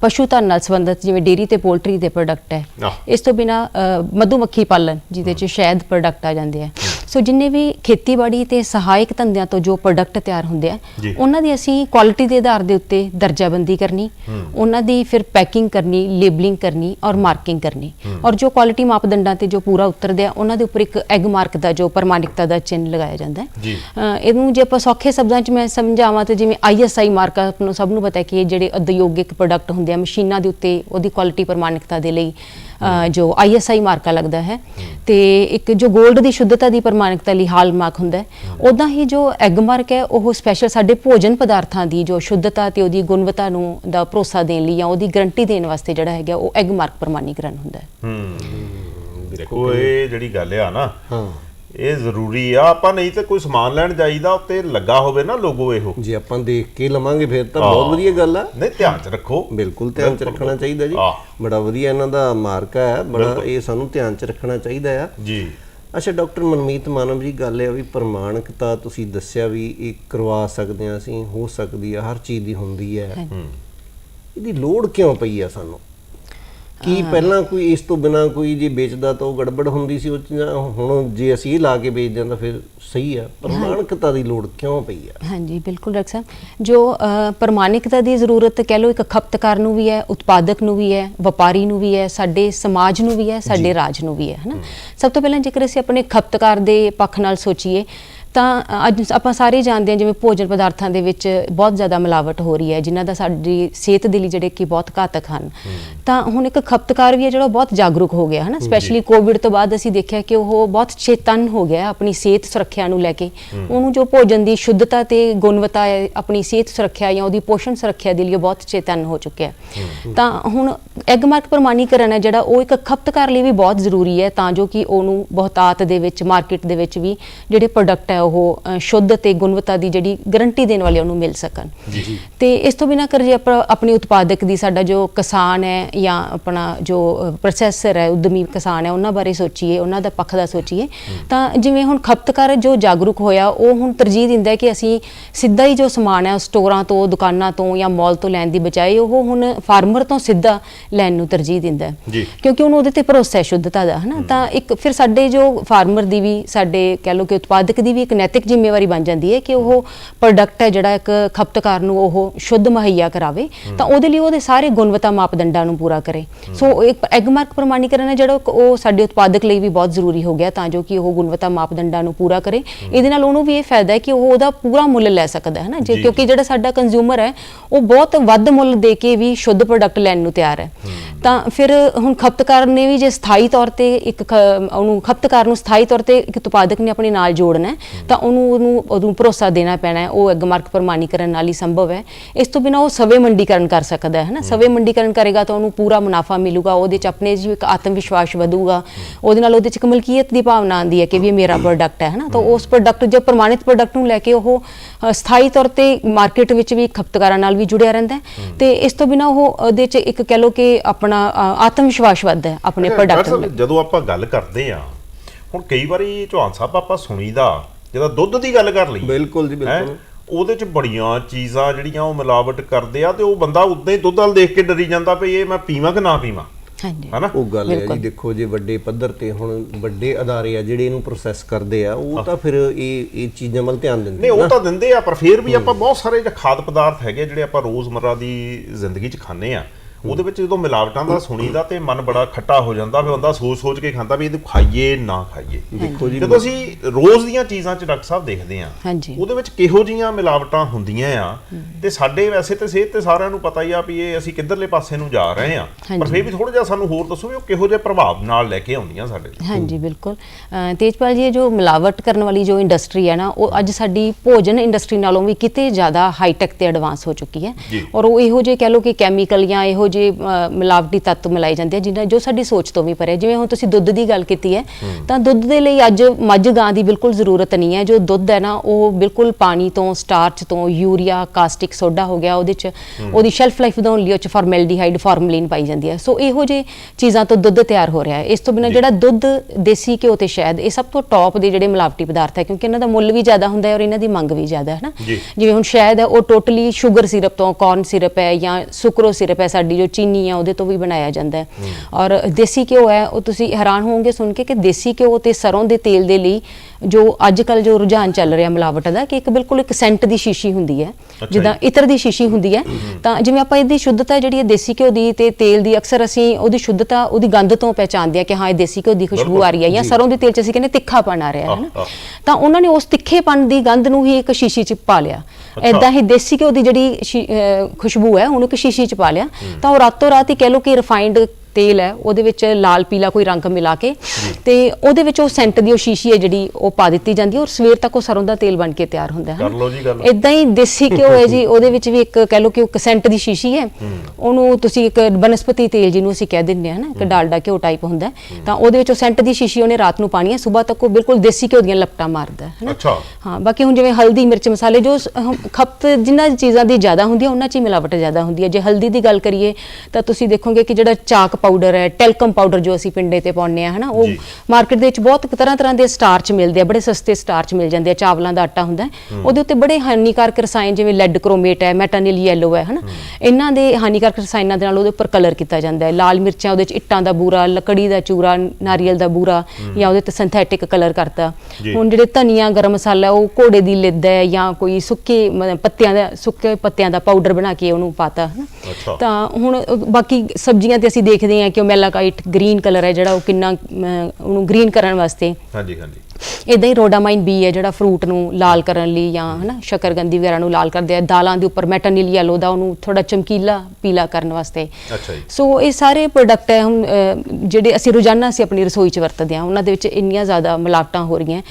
ਪਸ਼ੂ ਧਨ ਨਾਲ ਸੰਬੰਧਿਤ ਜਿਵੇਂ ਡੇਰੀ ਤੇ ਪੋਲਟਰੀ ਦੇ ਪ੍ਰੋਡਕਟ ਹੈ। ਇਸ ਤੋਂ ਬਿਨਾ ਮਧੂਮੱਖੀ ਪਾਲਣ ਜਿਹਦੇ ਚ ਸ਼ਹਿਦ ਪ੍ਰੋਡਕਟ ਆ ਜਾਂਦੇ ਆ। ਸੋ ਜਿੰਨੇ ਵੀ ਖੇਤੀਬਾੜੀ ਤੇ ਸਹਾਇਕ ਧੰਦਿਆਂ ਤੋਂ ਜੋ ਪ੍ਰੋਡਕਟ ਤਿਆਰ ਹੁੰਦੇ ਆ। ਉਹਨਾਂ ਦੀ ਅਸੀਂ ਕੁਆਲਿਟੀ ਦੇ ਆਧਾਰ ਦੇ ਉੱਤੇ ਦਰਜਾਬੰਦੀ ਕਰਨੀ ਉਹਨਾਂ ਦੀ ਫਿਰ ਪੈਕਿੰਗ ਕਰਨੀ ਲੇਬਲਿੰਗ ਕਰਨੀ ਔਰ ਮਾਰਕਿੰਗ ਕਰਨੀ। ਔਰ ਜੋ ਕੁਆਲਿਟੀ ਮਾਪਦੰਡਾਂ ਤੇ ਜੋ ਪੂਰਾ ਉਤਰਦੇ ਆ ਉਹਨਾਂ ਦੇ ਉੱਪਰ ਇੱਕ ਐਗ ਮਾਰਕ ਦਾ ਜੋ ਪ੍ਰਮਾਣਿਕਤਾ ਦਾ ਚਿੰਨ੍ਹ ਲਗਾਇਆ ਜਾਂਦਾ ਹੈ। ਇਹਨੂੰ ਜੇ ਆਪਾਂ ਸੌਖੇ ਸ਼ਬਦਾਂ 'ਚ ਮੈਂ ਸਮਝਾਵਾਂ ਤੇ ਜਿਵੇਂ ਆਈਐਸਆਈ ਮਾਰਕ ਆਪ ਨੂੰ ਸਭ ਨੂੰ ਪਤਾ ਹੈ ਕਿ ਇਹ ਜਿਹੜੇ ਉਦਯੋਗਿਕ ਪ੍ਰੋਡਕਟ ਹੁੰਦੇ ਆ ਮਸ਼ੀਨਾਂ ਦੇ ਉੱਤੇ ਉਹਦੀ ਕੁਆਲਿਟੀ ਪ੍ਰਮਾਣਿਕਤਾ ਦੇ ਲਈ ਜੋ ਆਈਐਸਆਈ ਮਾਰਕਾ ਲੱਗਦਾ ਹੈ। ਤੇ ਇੱਕ ਜੋ 골ਡ ਦੀ ਸ਼ੁੱਧਤਾ ਦੀ ਪ੍ਰਮਾਣਿਕਤਾ ਲਈ ਹਾਲ ਮਾਰਕ ਹੁੰਦਾ ਹੈ ਉਦਾਂ ਹੀ ਜੋ ਐਗ ਮਾਰਕ ਹੈ ਉਹ ਸਪੈਸ਼ਲ ਸਾਡੇ ਭੋਜਨ ਪਦਾਰਥਾਂ ਦੀ ਜੋ ਸ਼ੁੱਧਤਾ ਤੇ ਉਹਦੀ ਗੁਣਵੱਤਾ ਨੂੰ ਦਾ ਭਰੋਸਾ ਦੇਣ ਲਈ ਜਾਂ ਉਹਦੀ ਗਾਰੰਟੀ ਦੇਣ ਵਾਸਤੇ ਜਿਹੜਾ ਹੈਗਾ ਉਹ ਐਗ ਮਾਰਕ ਪ੍ਰਮਾਣੀਕਰਨ ਹੁੰਦਾ ਹੈ। ਹੂੰ। ਦੇਖੋ ਇਹ ਜਿਹੜੀ ਗੱਲ ਆ ਨਾ ਹਾਂ। ਇਹ ਜ਼ਰੂਰੀ ਆ ਆਪਾਂ ਨਹੀਂ ਤੇ ਕੋਈ ਸਮਾਨ ਲੈਣ ਜਾਈਦਾ ਉੱਤੇ ਲੱਗਾ ਹੋਵੇ ਨਾ ਲੋਗੋ ਇਹੋ। ਜੇ ਆਪਾਂ ਦੇਖ ਕੇ ਲਵਾਂਗੇ ਫਿਰ ਤਾਂ। ਬਹੁਤ ਵਧੀਆ ਗੱਲ ਆ। ਨਹੀਂ ਧਿਆਨ 'ਚ ਰੱਖੋ। ਬਿਲਕੁਲ ਧਿਆਨ ਚ ਰੱਖਣਾ ਚਾਹੀਦਾ ਜੀ। ਬੜਾ ਵਧੀਆ ਇਹਨਾਂ ਦਾ ਮਾਰਕਾ ਹੈ ਬੜਾ ਇਹ ਸਾਨੂੰ ਧਿਆਨ ਚ ਰੱਖਣਾ ਚਾਹੀਦਾ ਆ। ਜੀ। ਅੱਛਾ ਡਾਕਟਰ ਮਨਮੀਤ ਮਾਨਵ ਜੀ ਗੱਲ ਇਹ ਆ ਵੀ ਪ੍ਰਮਾਣਿਕਤਾ ਤੁਸੀਂ ਦੱਸਿਆ ਵੀ ਇਹ ਕਰਵਾ ਸਕਦੇ ਆ ਅਸੀਂ ਹੋ ਸਕਦੀ ਆ ਹਰ ਚੀਜ਼ ਦੀ ਹੁੰਦੀ ਹੈ। ਇਹਦੀ ਲੋੜ ਕਿਉਂ ਪਈ ਆ ਸਾਨੂੰ? ਕੀ ਪਹਿਲਾਂ ਕੋਈ ਇਸ ਤੋਂ ਬਿਨਾ ਕੋਈ ਜੇ ਵੇਚਦਾ ਤਾਂ ਉਹ ਗੜਬੜ ਹੁੰਦੀ ਸੀ ਉਹ 'ਚ ਜਾਂ ਹੁਣ ਜੇ ਅਸੀਂ ਇਹ ਲਾ ਕੇ ਵੇਚਦੇ ਹਾਂ ਤਾਂ ਫਿਰ ਸਹੀ ਆ ਪ੍ਰਮਾਣਿਕਤਾ ਦੀ ਲੋੜ ਕਿਉਂ ਪਈ ਆ? ਹਾਂਜੀ ਬਿਲਕੁਲ ਡਾਕਟਰ ਸਾਹਿਬ। ਜੋ ਪ੍ਰਮਾਣਿਕਤਾ ਦੀ ਜ਼ਰੂਰਤ ਕਹਿ ਲਓ ਇੱਕ ਖਪਤਕਾਰ ਨੂੰ ਵੀ ਹੈ ਉਤਪਾਦਕ ਨੂੰ ਵੀ ਹੈ ਵਪਾਰੀ ਨੂੰ ਵੀ ਹੈ ਸਾਡੇ ਸਮਾਜ ਨੂੰ ਵੀ ਹੈ ਸਾਡੇ ਰਾਜ ਨੂੰ ਵੀ ਹੈ ਹਨਾ? ਸਭ ਤੋਂ ਪਹਿਲਾਂ ਜੇਕਰ ਅਸੀਂ ਆਪਣੇ ਖਪਤਕਾਰ ਦੇ ਪੱਖ ਨਾਲ ਸੋਚੀਏ ਤਾਂ ਅੱਜ ਆਪਾਂ ਸਾਰੇ ਜਾਣਦੇ ਹਾਂ ਜਿਵੇਂ ਭੋਜਨ ਪਦਾਰਥਾਂ ਦੇ ਵਿੱਚ ਬਹੁਤ ਜ਼ਿਆਦਾ ਮਿਲਾਵਟ ਹੋ ਰਹੀ ਹੈ ਜਿਨ੍ਹਾਂ ਦਾ ਸਾਡੀ ਸਿਹਤ ਦੇ ਲਈ ਜਿਹੜੇ ਕਿ ਬਹੁਤ ਘਾਤਕ ਹਨ। ਤਾਂ ਹੁਣ ਇੱਕ ਖਪਤਕਾਰ ਵੀ ਹੈ ਜਿਹੜਾ ਬਹੁਤ ਜਾਗਰੂਕ ਹੋ ਗਿਆ ਹਨਾ? ਸਪੈਸ਼ਲੀ ਕੋਵਿਡ ਤੋਂ ਬਾਅਦ ਅਸੀਂ ਦੇਖਿਆ ਕਿ ਉਹ ਬਹੁਤ ਚੇਤਨ ਹੋ ਗਿਆ ਆਪਣੀ ਸਿਹਤ ਸੁਰੱਖਿਆ ਨੂੰ ਲੈ ਕੇ। ਉਹਨੂੰ ਜੋ ਭੋਜਨ ਦੀ ਸ਼ੁੱਧਤਾ ਤੇ ਗੁਣਵੱਤਾ ਹੈ ਆਪਣੀ ਸਿਹਤ ਸੁਰੱਖਿਆ ਜਾਂ ਉਹਦੀ ਪੋਸ਼ਣ ਸੁਰੱਖਿਆ ਦੇ ਲਈ ਬਹੁਤ ਚੇਤਨ ਹੋ ਚੁੱਕਿਆ ਹੈ। ਤਾਂ ਹੁਣ ਐਗ ਮਾਰਕ ਪ੍ਰਮਾਣੀਕਰਨ ਹੈ ਜਿਹੜਾ ਉਹ ਇੱਕ ਖਪਤਕਾਰ ਲਈ ਵੀ ਬਹੁਤ ਜ਼ਰੂਰੀ ਹੈ ਤਾਂ ਜੋ ਕਿ ਉਹਨੂੰ ਬਹੁਤਾਤ ਦੇ ਵਿੱਚ ਮਾਰਕੀਟ ਦੇ ਵਿੱਚ ਵੀ ਜਿਹੜੇ ਪ੍ਰੋਡਕਟ ਹੈ ਉਹ ਸ਼ੁੱਧ ਤੇ ਗੁਣਵੱਤਾ ਦੀ ਜਿਹੜੀ ਗਾਰੰਟੀ ਦੇਣ ਵਾਲੇ ਉਹਨੂੰ ਮਿਲ ਸਕਣ। ਤੇ ਇਸ ਤੋਂ ਬਿਨਾਂ ਕਰ ਜੇ ਆਪਾਂ ਆਪਣੀ ਉਤਪਾਦਕ ਦੀ ਸਾਡਾ ਜੋ ਕਿਸਾਨ ਹੈ ਜਾਂ ਆਪਣਾ ਜੋ ਪ੍ਰੋਸੈਸਰ ਹੈ ਉਦਮੀ ਕਿਸਾਨ ਹੈ ਉਹਨਾਂ ਬਾਰੇ ਸੋਚੀਏ ਉਹਨਾਂ ਦਾ ਪੱਖ ਦਾ ਸੋਚੀਏ ਤਾਂ ਜਿਵੇਂ ਹੁਣ ਖਪਤਕਾਰ ਜੋ ਜਾਗਰੂਕ ਹੋਇਆ ਉਹ ਹੁਣ ਤਰਜੀਹ ਦਿੰਦਾ ਹੈ ਕਿ ਅਸੀਂ ਸਿੱਧਾ ਹੀ ਜੋ ਸਮਾਨ ਹੈ ਸਟੋਰਾਂ ਤੋਂ ਦੁਕਾਨਾਂ ਤੋਂ ਜਾਂ ਮਾਲ ਤੋਂ ਲੈਣ ਦੀ ਬਜਾਏ ਉਹ ਹੁਣ ਫਾਰਮਰ ਤੋਂ ਸਿੱਧਾ ਲੈਣ ਨੂੰ ਤਰਜੀਹ ਦਿੰਦਾ ਹੈ। ਕਿਉਂਕਿ ਉਹਨੂੰ ਉਹਦੇ ਤੇ ਭਰੋਸਾ ਹੈ ਸ਼ੁੱਧਤਾ ਦਾ ਹਨਾ? ਤਾਂ ਇੱਕ ਫਿਰ ਸਾਡੇ ਜੋ ਫਾਰਮਰ ਦੀ ਵੀ ਸਾਡੇ ਕਹਿ ਲਓ ਕਿ ਉਤਪਾਦਕ ਦੀ ਵੀ ਇੱਕ ਨੈਤਿਕ ਜ਼ਿੰਮੇਵਾਰੀ ਬਣ ਜਾਂਦੀ ਹੈ ਕਿ ਉਹ ਪ੍ਰੋਡਕਟ ਹੈ ਜਿਹੜਾ ਇੱਕ ਖਪਤਕਾਰ ਨੂੰ ਉਹ ਸ਼ੁੱਧ ਮੁਹੱਈਆ ਕਰਾਵੇ ਤਾਂ ਉਹਦੇ ਲਈ ਉਹਦੇ ਸਾਰੇ ਗੁਣਵੱਤਾ ਮਾਪਦੰਡਾਂ ਨੂੰ ਪੂਰਾ ਕਰੇ। ਸੋ ਇੱਕ ਐਗ ਮਾਰਕ ਪ੍ਰਮਾਣੀਕਰਨ ਹੈ ਜਿਹੜਾ ਉਹ ਸਾਡੇ ਉਤਪਾਦਕ ਲਈ ਵੀ ਬਹੁਤ ਜ਼ਰੂਰੀ ਹੋ ਗਿਆ ਤਾਂ ਜੋ ਕਿ ਉਹ ਗੁਣਵੱਤਾ ਮਾਪਦੰਡਾਂ ਨੂੰ ਪੂਰਾ ਕਰੇ। ਇਹਦੇ ਨਾਲ ਉਹਨੂੰ ਵੀ ਇਹ ਫਾਇਦਾ ਹੈ ਕਿ ਉਹ ਉਹਦਾ ਪੂਰਾ ਮੁੱਲ ਲੈ ਸਕਦਾ ਹੈ ਨਾ ਜੇ। ਕਿਉਂਕਿ ਜਿਹੜਾ ਸਾਡਾ ਕੰਜ਼ਿਊਮਰ ਹੈ ਉਹ ਬਹੁਤ ਵੱਧ ਮੁੱਲ ਦੇ ਕੇ ਵੀ ਸ਼ੁੱਧ ਪ੍ਰੋਡਕਟ ਲੈਣ ਨੂੰ ਤਿਆਰ ਹੈ। ਤਾਂ ਫਿਰ ਹੁਣ ਖਪਤਕਾਰ ਨੇ ਵੀ ਜੇ ਸਥਾਈ ਤੌਰ ਤੇ ਇੱਕ ਉਹਨੂੰ ਖਪਤਕਾਰ ਨੂੰ ਸਥਾਈ ਤੌਰ ਤੇ ਇੱਕ ਉਤਪਾਦਕ ਨੇ ਆਪਣੇ ਨਾਲ ਜੋੜਨਾ ਹੈ ਤਾਂ ਉਹਨੂੰ ਉਹਨੂੰ ਉਹਨੂੰ ਭਰੋਸਾ ਦੇਣਾ ਪੈਣਾ ਹੈ ਉਹ ਐਗ ਮਾਰਕ ਪ੍ਰਮਾਣੀਕਰਨ ਨਾਲ ਹੀ ਸੰਭਵ ਹੈ। ਇਸ ਤੋਂ ਬਿਨਾ ਉਹ ਸਵੇ ਮੰਡੀਕਰਨ ਕਰ ਸਕਦਾ ਹੈ ਨਾ? ਸਵੇ ਮੰਡੀਕਰਨ ਕਰੇਗਾ ਤਾਂ ਉਹਨੂੰ ਪੂਰਾ ਮੁਨਾਫਾ ਮਿਲੂਗਾ ਉਹਦੇ ਚ ਆਪਣੇ ਵੀ ਇੱਕ ਆਤਮ ਵਿਸ਼ਵਾਸ ਵਧੂਗਾ ਉਹਦੇ ਨਾਲ ਉਹਦੇ ਚ ਇੱਕ ਮਲਕੀਅਤ ਦੀ ਭਾਵਨਾ ਆਉਂਦੀ ਹੈ ਕਿ ਵੀ ਇਹ ਮੇਰਾ ਪ੍ਰੋਡਕਟ ਹੈ ਹਨਾ ਤਾਂ ਉਸ ਪ੍ਰੋਡਕਟ ਜੋ ਪ੍ਰਮਾਣਿਤ ਪ੍ਰੋਡਕਟ ਨੂੰ ਲੈ ਕੇ ਉਹ ਸਥਾਈ ਤੌਰ ਤੇ ਮਾਰਕੀਟ ਵਿੱਚ ਵੀ ਖਪਤਕਾਰਾਂ ਨਾਲ ਵੀ ਜੁੜਿਆ ਰਹਿੰਦਾ ਤੇ ਇਸ ਤੋਂ ਬਿਨਾ ਉਹ ਉਹਦੇ ਚ ਇੱਕ ਕਹਿ ਲਓ ਕਿ ਆਪਣਾ ਆਤਮ ਵਿਸ਼ਵਾਸ ਵੱਧਦਾ ਹੈ ਆਪਣੇ ਪ੍ਰੋਡਕਟ ਨੂੰ ਲੈ ਜਦੋਂ ਆਪਾਂ ਗੱਲ ਕਰਦੇ ਆ ਹੁਣ ਕਈ ਵਾਰੀ ਚੌਹਾਨ ਸਾਹਿਬ ਆਪਾਂ ਸੁਣੀਦਾ ਜਿਹਦਾ ਦੁੱਧ ਦੀ ਗੱਲ ਕਰ ਲਈ ਬਿਲਕੁਲ ਜੀ? ਬਿਲਕੁਲ। ਉਹਦੇ ਚ ਬੜੀਆਂ ਚੀਜ਼ਾਂ ਜਿਹੜੀਆਂ ਉਹ ਮਿਲਾਵਟ ਕਰਦੇ ਆ ਤੇ ਉਹ ਬੰਦਾ ਉਦਾਂ ਹੀ ਦੁੱਧ ਵਾਲ ਦੇਖ ਕੇ ਡਰੀ ਜਾਂਦਾ ਵੀ ਇਹ ਮੈਂ ਪੀਵਾਂ ਕਿ ਨਾ ਪੀਵਾਂ। ਹਾਂਜੀ। ਹਨਾ? ਉਹ ਗੱਲ ਹੈ ਜੀ ਦੇਖੋ ਜੇ ਵੱਡੇ ਪੱਧਰ ਤੇ ਹੁਣ ਵੱਡੇ ਅਦਾਰੇ ਆ ਜਿਹੜੇ ਇਹਨੂੰ ਪ੍ਰੋਸੈਸ ਕਰਦੇ ਆ ਉਹ ਤਾਂ ਫਿਰ ਇਹ ਇਹ ਚੀਜ਼ਾਂ ਵੱਲ ਧਿਆਨ ਦਿੰਦੇ ਨਹੀਂ ਉਹ ਤਾਂ ਦਿੰਦੇ ਆ ਪਰ ਫਿਰ ਵੀ ਆਪਾਂ ਬਹੁਤ ਸਾਰੇ ਜਿਹੜੇ ਖਾਦ ਪਦਾਰਥ ਹੈਗੇ ਜਿਹੜੇ ਆਪਾਂ ਰੋਜ਼ਮਰਰਾ ਦੀ ਜ਼ਿੰਦਗੀ 'ਚ ਖਾਂਦੇ ਆ ਉਹਦੇ ਵਿੱਚ ਜਦੋਂ ਮਿਲਾਵਟਾਂ ਦਾ ਸੁਣੀਦਾ ਤੇ ਮਨ ਬੜਾ ਖੱਟਾ ਹੋ ਜਾਂਦਾ ਫਿਰ ਬੰਦਾ ਸੋਚ ਸੋਚ ਕੇ ਖਾਂਦਾ ਵੀ ਇਹਨੂੰ ਖਾਈਏ ਨਾ ਖਾਈਏ। ਦੇਖੋ ਜੀ ਜਦੋਂ ਅਸੀਂ ਰੋਜ਼ ਦੀਆਂ ਚੀਜ਼ਾਂ 'ਚ ਡਾਕਟਰ ਸਾਹਿਬ ਦੇਖਦੇ ਆ ਉਹਦੇ ਵਿੱਚ ਕਿਹੋ ਜੀਆਂ ਮਿਲਾਵਟਾਂ ਹੁੰਦੀਆਂ ਆ ਤੇ ਸਾਡੇ ਵੈਸੇ ਤੇ ਸਿਹਤ ਤੇ ਸਾਰਿਆਂ ਨੂੰ ਪਤਾ ਹੀ ਆ ਵੀ ਇਹ ਅਸੀਂ ਕਿੱਧਰਲੇ ਪਾਸੇ ਨੂੰ ਜਾ ਰਹੇ ਆ ਪਰ। ਫਿਰ ਵੀ ਥੋੜਾ ਜਿਹਾ ਸਾਨੂੰ ਹੋਰ ਦੱਸੋ ਵੀ ਉਹ ਕਿਹੋ ਜਿਹੇ ਪ੍ਰਭਾਵ ਨਾਲ ਲੈ ਕੇ ਆਉਂਦੀਆਂ ਸਾਡੇ ਲਈ ਹਾਂਜੀ ਬਿਲਕੁਲ। ਤੇਜਪਾਲ ਜੀ ਇਹ ਜੋ ਮਿਲਾਵਟ ਕਰਨ ਵਾਲੀ ਜੋ ਇੰਡਸਟਰੀ ਹੈ ਨਾ ਉਹ ਅੱਜ ਸਾਡੀ ਭੋਜਨ ਇੰਡਸਟਰੀ ਨਾਲੋਂ ਵੀ ਕਿਤੇ ਜ਼ਿਆਦਾ ਹਾਈਟੈਕ ਤੇ ਐਡਵਾਂਸ ਹੋ ਚੁੱਕੀ ਹੈ। ਔਰ ਉਹ ਇਹੋ ਜਿਹੇ ਕਹਿ ਲਓ ਕਿ ਕੈਮੀਕਲ ਜਾਂ ਇਹੋ ਜਿਹੇ ਅ, ਮਿਲਾਵਟੀ ਤੱਤ ਮਿਲਾਏ ਜਾਂਦੇ ਆ ਜਿਨ੍ਹਾਂ ਜੋ ਸਾਡੀ ਸੋਚ ਤੋਂ ਵੀ ਪਰੇ ਜਿਵੇਂ ਹੁਣ ਤੁਸੀਂ ਦੁੱਧ ਦੀ ਗੱਲ ਕੀਤੀ ਹੈ ਤਾਂ ਦੁੱਧ ਦੇ ਲਈ ਅੱਜ ਮੱਝ ਗਾਂ ਦੀ ਬਿਲਕੁਲ ਜ਼ਰੂਰਤ ਨਹੀਂ ਹੈ। ਜੋ ਦੁੱਧ ਹੈ ਨਾ ਉਹ ਬਿਲਕੁਲ ਪਾਣੀ ਤੋਂ ਸਟਾਰਚ ਤੋਂ ਯੂਰੀਆ ਕਾਸਟਿਕ ਸੋਡਾ ਹੋ ਗਿਆ ਉਹਦੇ ਚ ਉਹਦੀ ਸ਼ੈਲਫ ਲਾਈਫ ਵਧਾਉਣ ਲਈ ਉਹ ਚ ਫਾਰਮੈਲਡੀਹਾਈਡ ਫਾਰਮਲਿਨ ਪਾਈ ਜਾਂਦੀ ਹੈ। ਸੋ ਇਹੋ ਜਿਹੇ ਚੀਜ਼ਾਂ ਤੋਂ ਦੁੱਧ ਤਿਆਰ ਹੋ ਰਿਹਾ ਹੈ। ਇਸ ਤੋਂ ਬਿਨਾਂ ਜਿਹੜਾ ਦੁੱਧ ਦੇਸੀ ਘਿਓ ਤੇ ਸ਼ਹਿਦ ਇਹ ਸਭ ਤੋਂ ਟੌਪ ਦੇ ਜਿਹੜੇ ਮਿਲਾਵਟੀ ਪਦਾਰਥ ਹੈ ਕਿਉਂਕਿ ਇਹਨਾਂ ਦਾ ਮੁੱਲ ਵੀ ਜ਼ਿਆਦਾ ਹੁੰਦਾ ਹੈ ਔਰ ਇਹਨਾਂ ਦੀ ਮੰਗ ਵੀ ਜ਼ਿਆਦਾ ਹੈ ਨਾ। ਜਿਵੇਂ ਹੁਣ ਸ਼ਹਿਦ ਹੈ ਉਹ ਟੋਟਲੀ ਸ਼ੂਗਰ ਸਿਰਪ ਤੋਂ ਕਾਰਨ ਸਿਰਪ ਹੈ ਜਾਂ ਸੁਕਰੋ ਸਿਰਪ ਹੈ ਸਾਡੀ ਜੋ ਚੀਨੀ ਹੈ ਉਹਦੇ ਤੋਂ ਵੀ ਬਣਾਇਆ ਜਾਂਦਾ ਹੈ। ਔਰ ਦੇਸੀ ਘਿਓ ਹੈ ਉਹ ਤੁਸੀਂ ਹੈਰਾਨ ਹੋਵੋਗੇ ਸੁਣ ਕੇ ਕਿ ਦੇਸੀ ਘਿਓ ਤੇ ਸਰੋਂ ਦੇ ਤੇਲ ਦੇ ਲਈ ਜੋ ਅੱਜ ਕੱਲ ਜੋ ਰੁਝਾਨ ਚੱਲ ਰਿਹਾ ਮਿਲਾਵਟ ਦਾ ਕਿ ਇੱਕ ਬਿਲਕੁਲ ਇੱਕ ਸੈਂਟ ਦੀ ਸ਼ੀਸ਼ੀ ਹੁੰਦੀ ਹੈ। ਜਿੱਦਾਂ ਇਤਰ ਦੀ ਸ਼ੀਸ਼ੀ ਹੁੰਦੀ ਹੈ। ਤਾਂ ਜਿਵੇਂ ਆਪਾਂ ਇਹਦੀ ਸ਼ੁੱਧਤਾ ਜਿਹੜੀ ਹੈ ਦੇਸੀ ਘਿਓ ਦੀ ਤੇ ਤੇਲ ਦੀ ਅਕਸਰ ਅਸੀਂ ਉਹਦੀ ਸ਼ੁੱਧਤਾ ਉਹਦੀ ਗੰਧ ਤੋਂ ਪਹਿਚਾਣਦੇ ਆ ਕਿ ਹਾਂ ਇਹ ਦੇਸੀ ਘਿਓ ਦੀ ਖੁਸ਼ਬੂ ਆ ਰਹੀ ਹੈ ਜਾਂ ਸਰੋਂ ਦੇ ਤੇਲ 'ਚ ਅਸੀਂ ਕਹਿੰਦੇ ਤਿੱਖਾਪਣ ਆ ਰਿਹਾ ਹੈ ਨਾ। ਤਾਂ ਉਹਨਾਂ ਨੇ ਉਸ ਤਿੱਖੇਪਣ ਦੀ ਗੰਧ ਨੂੰ ਹੀ ਇੱਕ ਸ਼ੀਸ਼ੀ 'ਚ ਪਾ ਲਿਆ। ਐਦਾਂ ਹੀ ਦੇਸੀ ਘਿਓ ਦੀ ਜਿਹੜੀ ਖੁਸ਼ਬੂ ਹੈ ਉਹਨੂੰ ਇੱਕ ਸ਼ੀਸ਼ੀ 'ਚ ਪਾ ਲਿਆ। ਤਾਂ ਉਹ ਰਾਤੋਂ ਰਾਤ ਹੀ ਕਹਿ ਲਓ ਕਿ ਰਿਫਾਈਨਡ ਤੇਲ ਹੈ ਉਹਦੇ ਵਿੱਚ ਲਾਲ ਪੀਲਾ ਕੋਈ ਰੰਗ ਮਿਲਾ ਕੇ ਤੇ ਉਹਦੇ ਵਿੱਚ ਉਹ ਸੈਂਟ ਦੀ ਉਹ ਸ਼ੀਸ਼ੀ ਹੈ ਜਿਹੜੀ ਉਹ ਪਾ ਦਿੱਤੀ ਜਾਂਦੀ ਹੈ ਔਰ ਸਵੇਰ ਤੱਕ ਉਹ ਸਰੋਂ ਦਾ ਤੇਲ ਬਣ ਕੇ ਤਿਆਰ ਹੁੰਦਾ ਹੈ। ਕਰ ਲਓ ਜੀ ਗੱਲ। ਇਦਾਂ ਹੀ ਦੇਸੀ ਘਿਓ ਹੈ ਜੀ ਉਹਦੇ ਵਿੱਚ ਵੀ ਇੱਕ ਕਹਿ ਲਓ ਕਿ ਇੱਕ ਸੈਂਟ ਦੀ ਸ਼ੀਸ਼ੀ ਹੈ। ਉਹਨੂੰ ਤੁਸੀਂ ਇੱਕ ਬਨਸਪਤੀ ਤੇਲ ਜਿਹਨੂੰ ਅਸੀਂ ਕਹਿ ਦਿੰਦੇ ਹਾਂ ਨਾ ਇੱਕ ਡਾਲਡਾ ਘਿਓ ਟਾਈਪ ਹੁੰਦਾ। ਤਾਂ ਉਹਦੇ ਵਿੱਚ ਉਹ ਸੈਂਟ ਦੀ ਸ਼ੀਸ਼ੀ ਉਹਨੇ ਰਾਤ ਨੂੰ ਪਾਣੀ ਹੈ ਸਵੇਰ ਤੱਕ ਉਹ ਬਿਲਕੁਲ ਦੇਸੀ ਘਿਓ ਦੀਆਂ ਲਪਟਾਂ ਮਾਰਦਾ ਹੈ ਨਾ ਅੱਛਾ। ਹਾਂ ਬਾਕੀ ਹੁਣ ਜਿਵੇਂ ਹਲਦੀ ਮਿਰਚ ਮਸਾਲੇ ਜੋ ਖਪਤ ਜਿਨ੍ਹਾਂ ਚੀਜ਼ਾਂ ਦੀ ਜ਼ਿਆਦਾ ਹੁੰਦੀ ਹੈ ਉਹਨਾਂ 'ਚ ਹੀ ਮਿਲਾਵਟ ਜ਼ਿਆਦਾ ਹੁੰਦੀ ਹੈ। ਜੇ ਹਲਦੀ ਦੀ ਗੱਲ ਕਰੀਏ ਤਾਂ ਤੁਸੀਂ ਦੇਖੋਗੇ ਕਿ ਜਿਹੜਾ ਚਾਕ ਪਾਊਡਰ ਹੈ ਟੈਲਕਮ ਪਾਊਡਰ ਜੋ ਅਸੀਂ ਪਿੰਡੇ ਤੇ ਪਾਉਂਦੇ ਆ ਹਨਾ ਉਹ। ਮਾਰਕੀਟ ਦੇ ਵਿੱਚ ਬਹੁਤ ਤਰ੍ਹਾਂ ਤਰ੍ਹਾਂ ਦੇ ਸਟਾਰਚ ਮਿਲਦੇ ਆ ਬੜੇ ਸਸਤੇ ਸਟਾਰਚ ਮਿਲ ਜਾਂਦੇ ਆ ਚਾਵਲਾਂ ਦਾ ਆਟਾ ਹੁੰਦਾ। ਉਹਦੇ ਉੱਤੇ ਬੜੇ ਹਾਨੀਕਾਰਕ ਰਸਾਇਣ ਜਿਵੇਂ ਲੈਡ ਕ੍ਰੋਮੇਟ ਹੈ ਮੈਟਾਨਿਲ ਯੈਲੋ ਹੈ ਹਨਾ ਇਹਨਾਂ ਦੇ ਹਾਨੀਕਾਰਕ ਰਸਾਇਣਾਂ ਦੇ ਨਾਲ ਉਹਦੇ ਉੱਪਰ ਕਲਰ ਕੀਤਾ ਜਾਂਦਾ ਹੈ ਲਾਲ ਮਿਰਚਾਂ ਉਹਦੇ ਵਿੱਚ ਇੱਟਾਂ ਦਾ ਬੂਰਾ ਲੱਕੜੀ ਦਾ ਚੂਰਾ ਨਾਰੀਅਲ ਦਾ ਬੂਰਾ ਜਾਂ ਉਹਦੇ ਤੇ ਸਿੰਥੈਟਿਕ ਕਲਰ ਕਰਤਾ। ਹੁਣ ਜਿਹੜੇ ਧਨੀਆ ਗਰਮ ਮਸਾਲਾ ਉਹ ਘੋੜੇ ਦੀ ਲਿੱਦ ਹੈ ਜਾਂ ਕੋਈ ਸੁੱਕੇ ਪੱਤਿਆਂ ਦਾ ਸੁੱਕੇ ਪੱਤਿਆਂ ਦਾ ਪਾਊਡਰ ਬਣਾ ਕੇ ਉਹਨੂੰ ਪਾਤਾ। ਤਾਂ ਹੁਣ ਬਾਕੀ ਸਬਜ਼ੀਆਂ ਤੇ ਅਸੀਂ ਦੇਖਦੇ ਹਾਂ ਕਿ ਉਹ ਮੈਲਾਕਾਈਟ ਗ੍ਰੀਨ ਕਲਰ ਹੈ ਜਿਹੜਾ ਉਹ ਕਿੰਨਾ ਅਮ, ਉਹਨੂੰ ਗ੍ਰੀਨ ਕਰਨ ਵਾਸਤੇ। ਹਾਂਜੀ ਹਾਂਜੀ। ਇਦਾਂ ਹੀ ਰੋਡਾਮਾਈਨ ਬੀ ਹੈ ਜਿਹੜਾ ਫਰੂਟ ਨੂੰ ਲਾਲ ਕਰਨ ਲਈ ਜਾਂ ਹਨਾ ਸ਼ਕਰਗੰਦੀ ਵਗੈਰਾ ਨੂੰ ਲਾਲ ਕਰਦੇ ਆ। ਦਾਲਾਂ ਦੇ ਉੱਪਰ ਮੈਟਾਨਿਲ ਯੈਲੋ ਦਾ ਉਹਨੂੰ ਥੋੜਾ ਚਮਕੀਲਾ ਪੀਲਾ ਕਰਨ ਵਾਸਤੇ। ਅੱਛਾ ਜੀ। ਸੋ ਇਹ ਸਾਰੇ ਪ੍ਰੋਡਕਟ ਹੈ ਹੁਣ ਜਿਹੜੇ ਅਸੀਂ ਰੋਜ਼ਾਨਾ ਅਸੀਂ ਆਪਣੀ ਰਸੋਈ 'ਚ ਵਰਤਦੇ ਹਾਂ ਉਹਨਾਂ ਦੇ ਵਿੱਚ ਇੰਨੀਆਂ ਜ਼ਿਆਦਾ ਮਿਲਾਵਟਾਂ ਹੋ ਰਹੀਆਂ।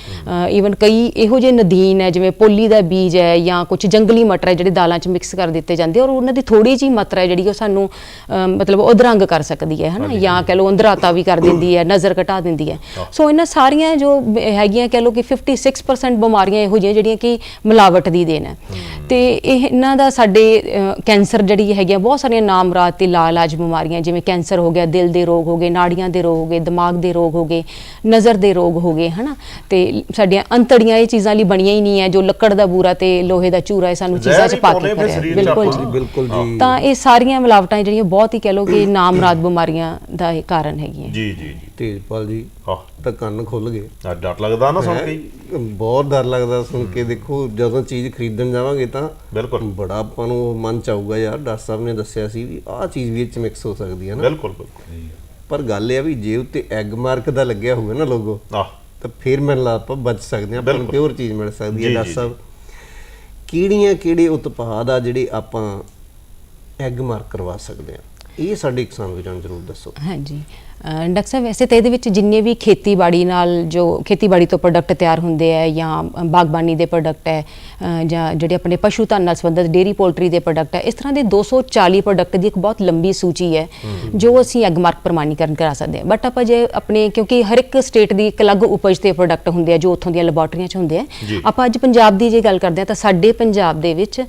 ਈਵਨ ਕਈ ਇਹੋ ਜਿਹੇ ਨਦੀਨ ਹੈ ਜਿਵੇਂ ਪੋਲੀ ਦਾ ਬੀਜ ਹੈ ਜਾਂ ਕੁਝ ਜੰਗਲੀ ਮਟਰ ਹੈ ਜਿਹੜੇ ਦਾਲਾਂ 'ਚ ਮਿਕਸ ਕਰ ਦਿੱਤੇ ਜਾਂਦੇ ਔਰ ਉਹਨਾਂ ਦੀ ਥੋੜੀ ਜਿਹੀ ਮਾਤਰਾ ਹੈ ਜਿਹੜੀ ਉਹ ਸਾਨੂੰ ਮਤਲਬ ਉਦਰੰਗ ਕਰ ਸਕਦੀ ਹੈ ਹਨਾ। ਜਾਂ ਕਹਿ ਲਓ ਅੰਧਰਾਤਾ ਵੀ ਕਰ ਦਿੰਦੀ ਹੈ ਨਜ਼ਰ ਘਟਾ ਦਿੰਦੀ ਹੈ। ਸੋ ਇਹਨਾਂ ਸਾਰੀਆਂ ਜੋ ਹੈਗੀਆਂ ਕਹਿ ਲਓ ਕਿ 56% ਬਿਮਾਰੀਆਂ ਇਹੋ ਜਿਹੀਆਂ ਜਿਹੜੀਆਂ ਕਿ ਮਿਲਾਵਟ ਦੀ ਦੇਣ। ਹੈ ਤੇ ਇਹ ਇਹਨਾਂ ਦਾ ਸਾਡੇ ਕੈਂਸਰ ਜਿਹੜੀ ਹੈਗੀ ਆ ਬਹੁਤ ਸਾਰੀਆਂ ਨਾਮਰਾਦ ਤੇ ਲਾਇਲਾਜ ਬਿਮਾਰੀਆਂ ਜਿਵੇਂ ਕੈਂਸਰ ਹੋ ਗਿਆ ਦਿਲ ਦੇ ਰੋਗ ਹੋ ਗਏ ਨਾੜੀਆਂ ਦੇ ਰੋਗ ਹੋ ਗਏ ਦਿਮਾਗ ਦੇ ਰੋਗ ਹੋ ਗਏ ਨਜ਼ਰ ਦੇ ਰੋਗ ਹੋ ਗਏ ਹਨਾ? ਤੇ ਸਾਡੀਆਂ ਅੰਤੜੀਆਂ ਇਹ ਚੀਜ਼ਾਂ ਲਈ ਬਣੀਆਂ ਹੀ ਨਹੀਂ ਹੈ ਜੋ ਲੱਕੜ ਦਾ ਬੂਰਾ ਤੇ ਲੋਹੇ ਦਾ ਚੂਰਾ ਇਹ ਸਾਨੂੰ ਚੀਜ਼ਾਂ 'ਚ ਪਾ ਕੇ ਕਰਿਆ ਬਿਲਕੁਲ। ਜੀ। ਬਿਲਕੁਲ ਜੀ। ਤਾਂ ਇਹ ਸਾਰੀਆਂ ਮਿਲਾਵਟਾਂ ਜਿਹੜੀਆਂ ਬਹੁਤ ਹੀ ਕਹਿ ਲਓ ਕਿ ਨਾਮਰਾਦ ਬਿਮਾਰੀਆਂ ਦਾ ਇਹ ਕਾਰਨ ਹੈਗੀਆਂ। ਜੀ ਜੀ ਜੀ। ਤੇਜਪਾਲ ਜੀ ਹਾਂ ਤਾਂ ਕੰਨ ਖੁੱਲ ਗਏ। ਆ ਡਰ ਲੱਗਦਾ ਨਾ ਸੁਣ ਕੇ ਹੀ। ਬਹੁਤ ਡਰ ਲੱਗਦਾ ਸੁਣ ਕੇ। ਦੇਖੋ ਜਦੋਂ ਚੀਜ਼ ਖਰੀਦਣ ਜਾਵਾਂਗੇ ਤਾਂ ਬਿਲਕੁਲ। ਬੜਾ ਆਪਾਂ ਨੂੰ ਮਨ ਚ ਆਊਗਾ ਯਾਰ ਡਾਕਟਰ ਸਾਹਿਬ ਨੇ ਦੱਸਿਆ ਸੀ ਵੀ ਆਹ ਚੀਜ਼ ਵੀ ਇਹ ਚ ਮਿਕਸ ਹੋ ਸਕਦੀ ਹੈ ਨਾ। ਬਿਲਕੁਲ ਬਿਲਕੁਲ। ਪਰ ਗੱਲ ਇਹ ਆ ਵੀ ਜੇ ਉੱਤੇ ਐਗ ਮਾਰਕ ਦਾ ਲੱਗਿਆ ਹੋਵੇ ਨਾ ਲੋਗੋ ਆਹ। ਤਾਂ ਫਿਰ ਮੈਨੂੰ ਲੱਗਦਾ ਆਪਾਂ ਬਚ ਸਕਦੇ ਹਾਂ। ਆਪਾਂ ਨੂੰ ਪਿਓਰ ਚੀਜ਼ ਮਿਲ ਸਕਦੀ ਹੈ ਜੀ, ਡਾਕਟਰ ਜੀ, ਸਾਹਿਬ। ਕਿਹੜੀਆਂ ਕਿਹੜੇ ਉਤਪਾਦ ਆ ਜਿਹੜੇ ਆਪਾਂ ਐਗ ਮਾਰਕ ਕਰਵਾ ਸਕਦੇ ਹਾਂ? ਇਹ ਸਾਡੇ ਕਿਸਾਨ ਵੀਰਾਂ ਨੂੰ ਜ਼ਰੂਰ ਦੱਸੋ। ਹਾਂਜੀ। ਡਾਕਟਰ ਸਾਹਿਬ ਵੈਸੇ ਤਾਂ ਇਹਦੇ ਵਿੱਚ ਜਿੰਨੇ ਵੀ ਖੇਤੀਬਾੜੀ ਨਾਲ ਜੋ ਖੇਤੀਬਾੜੀ ਤੋਂ ਪ੍ਰੋਡਕਟ ਤਿਆਰ ਹੁੰਦੇ ਆ ਜਾਂ ਬਾਗਬਾਨੀ ਦੇ ਪ੍ਰੋਡਕਟ ਹੈ ਜਾਂ ਜਿਹੜੇ ਆਪਣੇ ਪਸ਼ੂ ਧਨ ਨਾਲ ਸੰਬੰਧਿਤ ਡੇਰੀ ਪੋਲਟਰੀ ਦੇ ਪ੍ਰੋਡਕਟ ਹੈ ਇਸ ਤਰ੍ਹਾਂ ਦੇ 240 ਪ੍ਰੋਡਕਟ ਦੀ ਇੱਕ ਬਹੁਤ ਲੰਬੀ ਸੂਚੀ ਹੈ ਜੋ ਅਸੀਂ ਐਗ ਮਾਰਕ ਪ੍ਰਮਾਣੀਕਰਨ ਕਰਾ ਸਕਦੇ ਹਾਂ। ਬਟ ਆਪਾਂ ਜੇ ਆਪਣੇ ਕਿਉਂਕਿ ਹਰ ਇੱਕ ਸਟੇਟ ਦੀ ਇੱਕ ਅਲੱਗ ਉਪਜ ਤੇ ਪ੍ਰੋਡਕਟ ਹੁੰਦੇ ਆ ਜੋ ਉੱਥੋਂ ਦੀਆਂ ਲੈਬੋਰਟਰੀਆਂ 'ਚ ਹੁੰਦੇ ਆ। ਆਪਾਂ ਅੱਜ ਪੰਜਾਬ ਦੀ ਜੇ ਗੱਲ ਕਰਦੇ ਹਾਂ ਤਾਂ ਸਾਡੇ ਪੰਜਾਬ ਦੇ ਵਿੱਚ